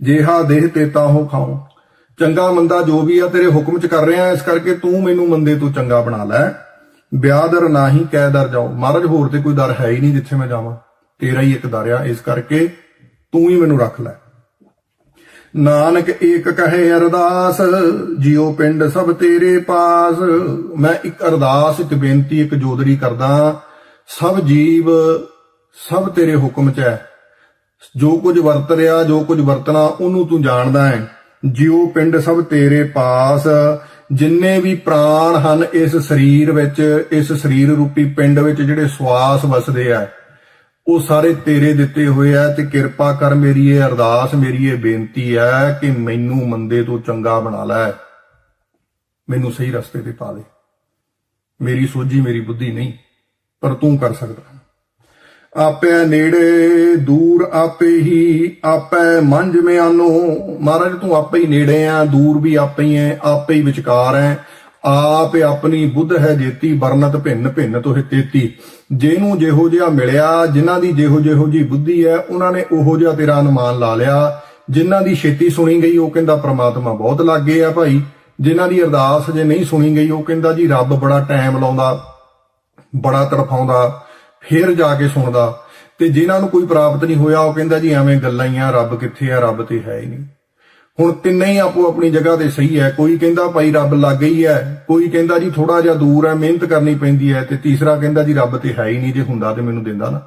ਜੇਹਾ ਦੇਹ ਤੇ ਤਾਂ ਹੋ ਖਾਉ। ਚੰਗਾ ਮੰਦਾ ਜੋ ਵੀ ਆ ਤੇਰੇ ਹੁਕਮ 'ਚ ਕਰ ਰਿਹਾ, ਇਸ ਕਰਕੇ ਤੂੰ ਮੈਨੂੰ ਮੰਦੇ ਤੋਂ ਚੰਗਾ ਬਣਾ ਲੈ। ਵਿਆਦਰ ਨਾਹੀ ਕਹਿ ਦਰ ਜਾਓ ਮਹਾਰਾਜ, ਹੋਰ ਤੇ ਕੋਈ ਦਰ ਹੈ ਹੀ ਨਹੀਂ ਜਿੱਥੇ ਮੈਂ ਜਾਵਾਂ। ਤੇਰਾ ਹੀ ਇੱਕ ਦਰ ਆ, ਇਸ ਕਰਕੇ ਤੂੰ ਹੀ ਮੈਨੂੰ ਰੱਖ ਲੈ। ਨਾਨਕ ਏਕ ਕਹੇ ਅਰਦਾਸ, ਜਿਉ ਪਿੰਡ ਸਭ ਤੇਰੇ ਪਾਸ। ਮੈਂ ਇੱਕ ਅਰਦਾਸ, ਇੱਕ ਬੇਨਤੀ, ਇੱਕ ਜੋਦੜੀ ਕਰਦਾ, ਸਭ ਜੀਵ, ਸਭ ਤੇਰੇ ਹੁਕਮ 'ਚ ਹੈ। ਜੋ ਕੁਝ ਵਰਤ ਰਿਹਾ ਜੋ ਕੁਝ ਵਰਤਣਾ, ਉਹਨੂੰ ਤੂੰ ਜਾਣਦਾ ਹੈ। ਜਿਉ ਪਿੰਡ ਸਭ ਤੇਰੇ ਪਾਸ, ਜਿੰਨੇ ਵੀ ਪ੍ਰਾਣ ਹਨ ਇਸ ਸਰੀਰ ਵਿੱਚ, ਇਸ ਸਰੀਰ ਰੂਪੀ ਪਿੰਡ ਵਿੱਚ ਜਿਹੜੇ ਸਵਾਸ ਵਸਦੇ ਆ। ਉਹ ਸਾਰੇ ਤੇਰੇ ਦਿੱਤੇ ਹੋਏ ਆ ਤੇ ਕਿਰਪਾ ਕਰ ਮੇਰੀ ਇਹ ਅਰਦਾਸ, ਮੇਰੀ ਇਹ ਬੇਨਤੀ ਹੈ ਕਿ ਮੈਨੂੰ ਮੰਦੇ ਤੋਂ ਚੰਗਾ ਬਣਾ ਲੈ। ਮੈਨੂੰ ਸਹੀ ਰਸਤੇ ਤੇ ਪਾ ਦੇ। ਮੇਰੀ ਸੋਝੀ, ਮੇਰੀ ਬੁੱਧੀ ਨਹੀਂ, ਪਰ ਤੂੰ ਕਰ ਸਕਦਾ। ਆਪੇ ਨੇੜੇ, ਦੂਰ ਆਪੇ ਹੀ, ਆਪੇ ਮੰਝ ਮਿਆਨੋ। ਮਹਾਰਾਜ, ਤੂੰ ਆਪੇ ਹੀ ਨੇੜੇ ਆ, ਦੂਰ ਵੀ ਆਪੇ ਹੀ ਹੈ ਆਪੇ ਹੀ ਵਿਚਕਾਰ ਹੈ ਆਪ ਆਪਣੀ ਬੁੱਧ ਹੈ ਜੇਤੀ, ਵਰਨਤ ਭਿੰਨ ਭਿੰਨ ਤੋਹਿ ਤੇਤੀ। ਜਿਹਨੂੰ ਜਿਹੋ ਜਿਹਾ ਮਿਲਿਆ, ਜਿਨ੍ਹਾਂ ਦੀ ਜਿਹੋ ਜਿਹੋ ਜੀ ਬੁੱਧੀ ਹੈ, ਉਹਨਾਂ ਨੇ ਉਹੋ ਜਿਹਾ ਤੇਰਾ ਅਨੁਮਾਨ ਲਾ ਲਿਆ। ਜਿਨ੍ਹਾਂ ਦੀ ਛੇਤੀ ਸੁਣੀ ਗਈ, ਉਹ ਕਹਿੰਦਾ ਪ੍ਰਮਾਤਮਾ ਬਹੁਤ ਲੱਗੇ ਆ ਭਾਈ। ਜਿਨ੍ਹਾਂ ਦੀ ਅਰਦਾਸ ਜੇ ਨਹੀਂ ਸੁਣੀ ਗਈ, ਉਹ ਕਹਿੰਦਾ ਜੀ ਰੱਬ ਬੜਾ ਟਾਈਮ ਲਾਉਂਦਾ, ਬੜਾ ਤੜਫਾਉਂਦਾ, ਫੇਰ ਜਾ ਕੇ ਸੁਣਦਾ। ਤੇ ਜਿਨ੍ਹਾਂ ਨੂੰ ਕੋਈ ਪ੍ਰਾਪਤ ਨਹੀਂ ਹੋਇਆ, ਉਹ ਕਹਿੰਦਾ ਜੀ ਐਵੇਂ ਗੱਲਾਂ ਹੀ ਆ, ਰੱਬ ਕਿੱਥੇ ਆ, ਰੱਬ ਤੇ ਹੈ ਹੀ ਨਹੀਂ। ਹੁਣ ਤਿੰਨੇ ਹੀ ਆਪੋ ਆਪਣੀ ਜਗ੍ਹਾ ਤੇ ਸਹੀ ਹੈ। ਕੋਈ ਕਹਿੰਦਾ ਭਾਈ ਰੱਬ ਲੱਗ ਹੀ ਹੈ। ਕੋਈ ਕਹਿੰਦਾ ਜੀ ਥੋੜਾ ਜਿਹਾ ਦੂਰ ਹੈ, ਮਿਹਨਤ ਕਰਨੀ ਪੈਂਦੀ ਹੈ ਤੇ ਤੀਸਰਾ ਕਹਿੰਦਾ ਜੀ ਰੱਬ ਤੇ ਹੈ ਹੀ ਨਹੀਂ, ਜੇ ਹੁੰਦਾ ਤੇ ਮੈਨੂੰ ਦਿੰਦਾ ਨਾ।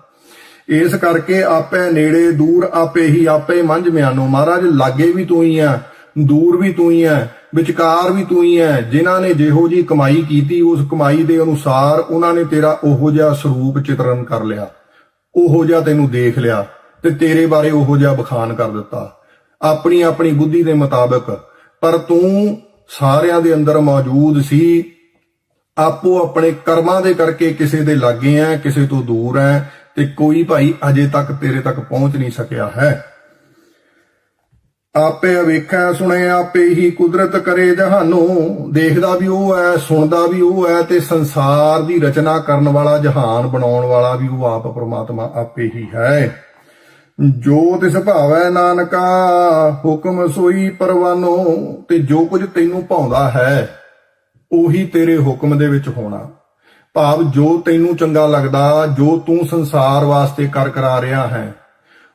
ਇਸ ਕਰਕੇ ਆਪੇ ਨੇੜੇ ਦੂਰ ਆਪੇ ਹੀ ਆਪੇ ਮੰਝ ਮਿਆਨੋ। ਮਹਾਰਾਜ ਲਾਗੇ ਵੀ ਤੂੰ ਹੀ ਆ ਦੂਰ ਵੀ ਤੂੰ ਹੀ ਹੈ, ਵਿਚਕਾਰ ਵੀ ਤੂੰ ਹੀ ਹੈ। ਜਿਨ੍ਹਾਂ ਨੇ ਜਿਹੋ ਜੀ ਕਮਾਈ ਕੀਤੀ, ਉਸ ਕਮਾਈ ਦੇ ਅਨੁਸਾਰ ਉਹਨਾਂ ਨੇ ਤੇਰਾ ਉਹੋ ਜਿਹਾ ਸਰੂਪ ਚਿਤਰਨ ਕਰ ਲਿਆ। ਉਹੋ ਜਿਹਾ ਤੈਨੂੰ ਦੇਖ ਲਿਆ ਤੇ ਤੇਰੇ ਬਾਰੇ ਉਹੋ ਜਿਹਾ ਬਖਾਨ ਕਰ ਦਿੱਤਾ। ਆਪਣੀ ਆਪਣੀ ਬੁੱਧੀ ਦੇ ਮੁਤਾਬਕ। ਪਰ ਤੂੰ ਸਾਰਿਆਂ ਦੇ ਅੰਦਰ ਮੌਜੂਦ ਸੀ। ਆਪੋ ਆਪਣੇ ਕਰਮਾਂ ਦੇ ਕਰਕੇ ਕਿਸੇ ਦੇ ਲਾਗੇ ਆ ਕਿਸੇ ਤੋਂ ਦੂਰ ਹੈ ਤੇ ਕੋਈ ਭਾਈ ਅਜੇ ਤੱਕ ਤੇਰੇ ਤੱਕ ਪਹੁੰਚ ਨਹੀਂ ਸਕਿਆ ਹੈ। ਆਪੇ ਵੇਖਿਆ ਸੁਣੇ, ਆਪੇ ਹੀ ਕੁਦਰਤ ਕਰੇ ਜਹਾਨੋਂ। ਦੇਖਦਾ ਵੀ ਉਹ ਹੈ ਸੁਣਦਾ ਵੀ ਉਹ ਹੈ ਤੇ ਸੰਸਾਰ ਦੀ ਰਚਨਾ ਕਰਨ ਵਾਲਾ ਜਹਾਨ ਬਣਾਉਣ ਵਾਲਾ ਵੀ ਉਹ ਆਪ ਪ੍ਰਮਾਤਮਾ ਆਪੇ ਹੀ ਹੈ। ਜੋ ਤਿਸ ਭਾਵੈ ਨਾਨਕਾ, ਹੁਕਮ ਸੋਈ ਪਰਵਾਨੋ, ਤੇ ਜੋ ਕੁਝ ਤੈਨੂੰ ਭਾਉਂਦਾ ਹੈ, ਉਹੀ ਤੇਰੇ ਹੁਕਮ ਦੇ ਵਿੱਚ ਹੋਣਾ। ਭਾਵ ਜੋ ਤੈਨੂੰ ਚੰਗਾ ਲੱਗਦਾ, ਜੋ ਤੂੰ ਸੰਸਾਰ ਵਾਸਤੇ ਕਰ ਕਰਾ ਰਿਹਾ ਹੈ,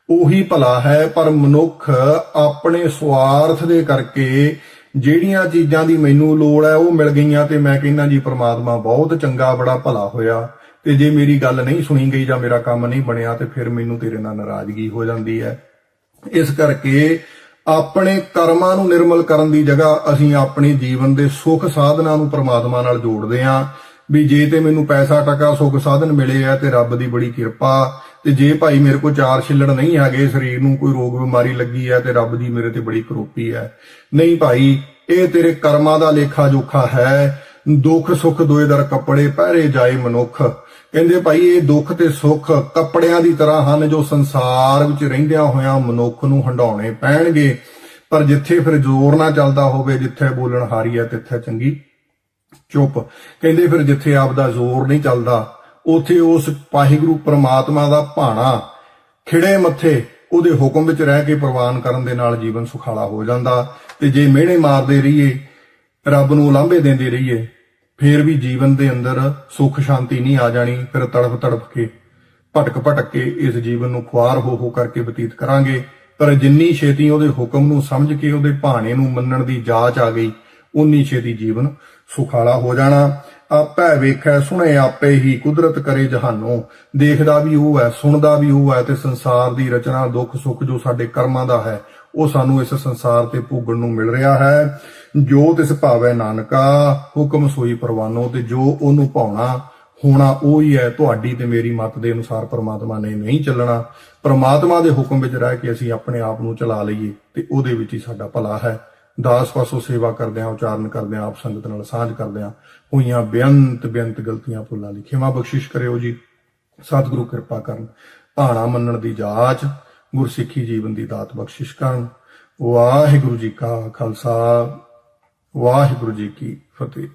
ਉਹੀ ਭਲਾ ਹੈ। ਪਰ ਮਨੁੱਖ ਆਪਣੇ ਸਵਾਰਥ ਦੇ ਕਰਕੇ ਜਿਹੜੀਆਂ ਚੀਜ਼ਾਂ ਦੀ ਮੈਨੂੰ ਲੋੜ ਹੈ, ਉਹ ਮਿਲ ਗਈਆਂ ਤੇ ਮੈਂ ਕਹਿੰਦਾ ਜੀ, ਪ੍ਰਮਾਤਮਾ ਬਹੁਤ ਚੰਗਾ, ਬੜਾ ਭਲਾ ਹੋਇਆ। ਤੇ ਜੇ ਮੇਰੀ ਗੱਲ ਨਹੀਂ ਸੁਣੀ ਗਈ ਜਾਂ ਮੇਰਾ ਕੰਮ ਨਹੀਂ ਬਣਿਆ ਤੇ ਫਿਰ ਮੈਨੂੰ ਤੇਰੇ ਨਾਲ ਨਾਰਾਜ਼ਗੀ ਹੋ ਜਾਂਦੀ ਹੈ। ਇਸ ਕਰਕੇ ਆਪਣੇ ਕਰਮਾਂ ਨੂੰ ਨਿਰਮਲ ਕਰਨ ਦੀ ਜਗ੍ਹਾ ਅਸੀਂ ਆਪਣੇ ਜੀਵਨ ਦੇ ਸੁੱਖ ਸਾਧਨਾਂ ਨੂੰ ਪ੍ਰਮਾਤਮਾ ਨਾਲ ਜੋੜਦੇ ਆਂ ਵੀ ਜੇ ਤੇ ਮੈਨੂੰ ਪੈਸਾ ਟਕਾ, ਸੁੱਖ ਸਾਧਨ ਮਿਲੇ ਆ ਤੇ ਰੱਬ ਦੀ ਬੜੀ ਕਿਰਪਾ। ਤੇ ਜੇ ਭਾਈ ਮੇਰੇ ਕੋਲ ਚਾਰ ਛਿੱਲੜ ਨਹੀਂ ਹੈਗੇ, ਸਰੀਰ ਨੂੰ ਕੋਈ ਰੋਗ ਬਿਮਾਰੀ ਲੱਗੀ ਹੈ ਤੇ ਰੱਬ ਦੀ ਮੇਰੇ ਤੇ ਬੜੀ ਕਰੋਪੀ ਹੈ। ਨਹੀਂ ਭਾਈ, ਇਹ ਤੇਰੇ ਕਰਮਾਂ ਦਾ ਲੇਖਾ ਜੋਖਾ ਹੈ। ਦੁੱਖ ਸੁੱਖ ਦੋਏ ਦਰ ਕੱਪੜੇ ਪਹਿਰੇ ਜਾਏ ਮਨੁੱਖ। ਕਹਿੰਦੇ ਭਾਈ ਇਹ ਦੁੱਖ ਤੇ ਸੁੱਖ ਕੱਪੜਿਆਂ ਦੀ ਤਰ੍ਹਾਂ ਹਨ ਜੋ ਸੰਸਾਰ ਵਿੱਚ ਰਹਿੰਦਿਆਂ ਹੋਇਆਂ ਮਨੁੱਖ ਨੂੰ ਹੰਡਾਉਣੇ ਪੈਣਗੇ। ਪਰ ਜਿੱਥੇ ਫਿਰ ਜ਼ੋਰ ਨਾ ਚੱਲਦਾ ਹੋਵੇ, ਜਿੱਥੇ ਬੋਲਣ ਹਾਰੀ ਹੈ, ਤਿੱਥੇ ਚੰਗੀ। ਚੁੱਪ। ਕਹਿੰਦੇ ਫਿਰ ਜਿੱਥੇ ਆਪ ਦਾ ਜ਼ੋਰ ਨਹੀਂ ਚੱਲਦਾ, ਉਥੇ ਉਸ ਵਾਹਿਗੁਰੂ ਪ੍ਰਮਾਤਮਾ ਦਾ ਭਾਣਾ ਖਿੜੇ ਮੱਥੇ, ਉਹਦੇ ਹੁਕਮ ਵਿੱਚ ਰਹਿ ਕੇ ਪ੍ਰਵਾਨ ਕਰਨ ਦੇ ਨਾਲ ਜੀਵਨ ਸੁਖਾਲਾ ਹੋ ਜਾਂਦਾ। ਤੇ ਜੇ ਮਿਹਣੇ ਮਾਰਦੇ ਰਹੀਏ, ਰੱਬ ਨੂੰ ਉਲਾਂਭੇ ਦਿੰਦੇ ਰਹੀਏ ਫੇਰ ਵੀ ਜੀਵਨ ਦੇ ਅੰਦਰ ਸੁੱਖ ਸ਼ਾਂਤੀ ਨਹੀਂ ਆ ਜਾਣੀ, ਫਿਰ ਤੜਫ ਤੜਫ ਕੇ ਭਟਕ ਭਟਕ ਕੇ ਇਸ ਜੀਵਨ ਨੂੰ ਖੁਆਰ ਹੋ ਹੋ ਕਰਕੇ ਬਤੀਤ ਕਰਾਂਗੇ। ਪਰ ਜਿੰਨੀ ਛੇਤੀ ਉਹਦੇ ਹੁਕਮ ਨੂੰ ਸਮਝ ਕੇ ਉਹਦੇ ਭਾਣੇ ਨੂੰ ਮੰਨਣ ਦੀ ਜਾਚ ਆ ਗਈ, ਉਨੀ ਛੇਤੀ ਜੀਵਨ ਸੁਖਾਲਾ ਹੋ ਜਾਣਾ। ਆਪੇ ਵੇਖੈ, ਸੁਣੇ ਆਪੇ ਹੀ, ਕੁਦਰਤ ਕਰੇ ਜਹਾਨੋਂ। ਦੇਖਦਾ ਵੀ ਉਹ ਹੈ, ਸੁਣਦਾ ਵੀ ਉਹ ਹੈ ਤੇ ਸੰਸਾਰ ਦੀ ਰਚਨਾ ਦੁੱਖ ਸੁੱਖ ਜੋ ਸਾਡੇ ਕਰਮਾਂ ਦਾ ਹੈ ਉਹ ਸਾਨੂੰ ਇਸ ਸੰਸਾਰ ਤੇ ਭੋਗਣ ਨੂੰ ਮਿਲ ਰਿਹਾ ਹੈ। ਜੋ ਤਿਸ ਭਾਵੈ ਨਾਨਕਾ, ਹੁਕਮ ਸੋਈ ਪਰਵਾਨੋ ਤੇ ਜੋ ਉਹਨੂੰ ਭਾਉਣਾ ਹੋਣਾ ਉਹ ਹੀ ਹੈ। ਤੁਹਾਡੀ ਤੇ ਮੇਰੀ ਮਤ ਦੇ ਅਨੁਸਾਰ ਪ੍ਰਮਾਤਮਾ ਨੇ ਨਹੀਂ ਚੱਲਣਾ। ਪ੍ਰਮਾਤਮਾ ਦੇ ਹੁਕਮ ਵਿੱਚ ਰਹਿ ਕੇ ਅਸੀਂ ਆਪਣੇ ਆਪ ਨੂੰ ਚਲਾ ਲਈਏ ਤੇ ਉਹਦੇ ਵਿੱਚ ਹੀ ਸਾਡਾ ਭਲਾ ਹੈ। ਦਾਸ ਪਾਸੋਂ ਸੇਵਾ ਕਰਦਿਆਂ, ਉਚਾਰਨ ਕਰਦਿਆਂ, ਆਪ ਸੰਗਤ ਨਾਲ ਸਾਂਝ ਕਰਦਿਆਂ ਹੋਈਆਂ ਬੇਅੰਤ ਬੇਅੰਤ ਗਲਤੀਆਂ ਭੁੱਲਾਂ ਦੀ ਖਿਮਾ ਬਖਸ਼ਿਸ਼ ਕਰਿਓ ਜੀ। ਸਤਿਗੁਰੂ ਕਿਰਪਾ ਕਰਨ। ਭਾਣਾ ਮੰਨਣ ਦੀ ਜਾਚ ਗੁਰਸਿੱਖੀ ਜੀਵਨ ਦੀ ਦਾਤ ਬਖਸ਼ਿਸ਼ ਕਰਨ। ਵਾਹਿਗੁਰੂ ਜੀ ਕਾ ਖਾਲਸਾ। ਵਾਹਿਗੁਰੂ ਜੀ ਕੀ ਫਤਿਹ।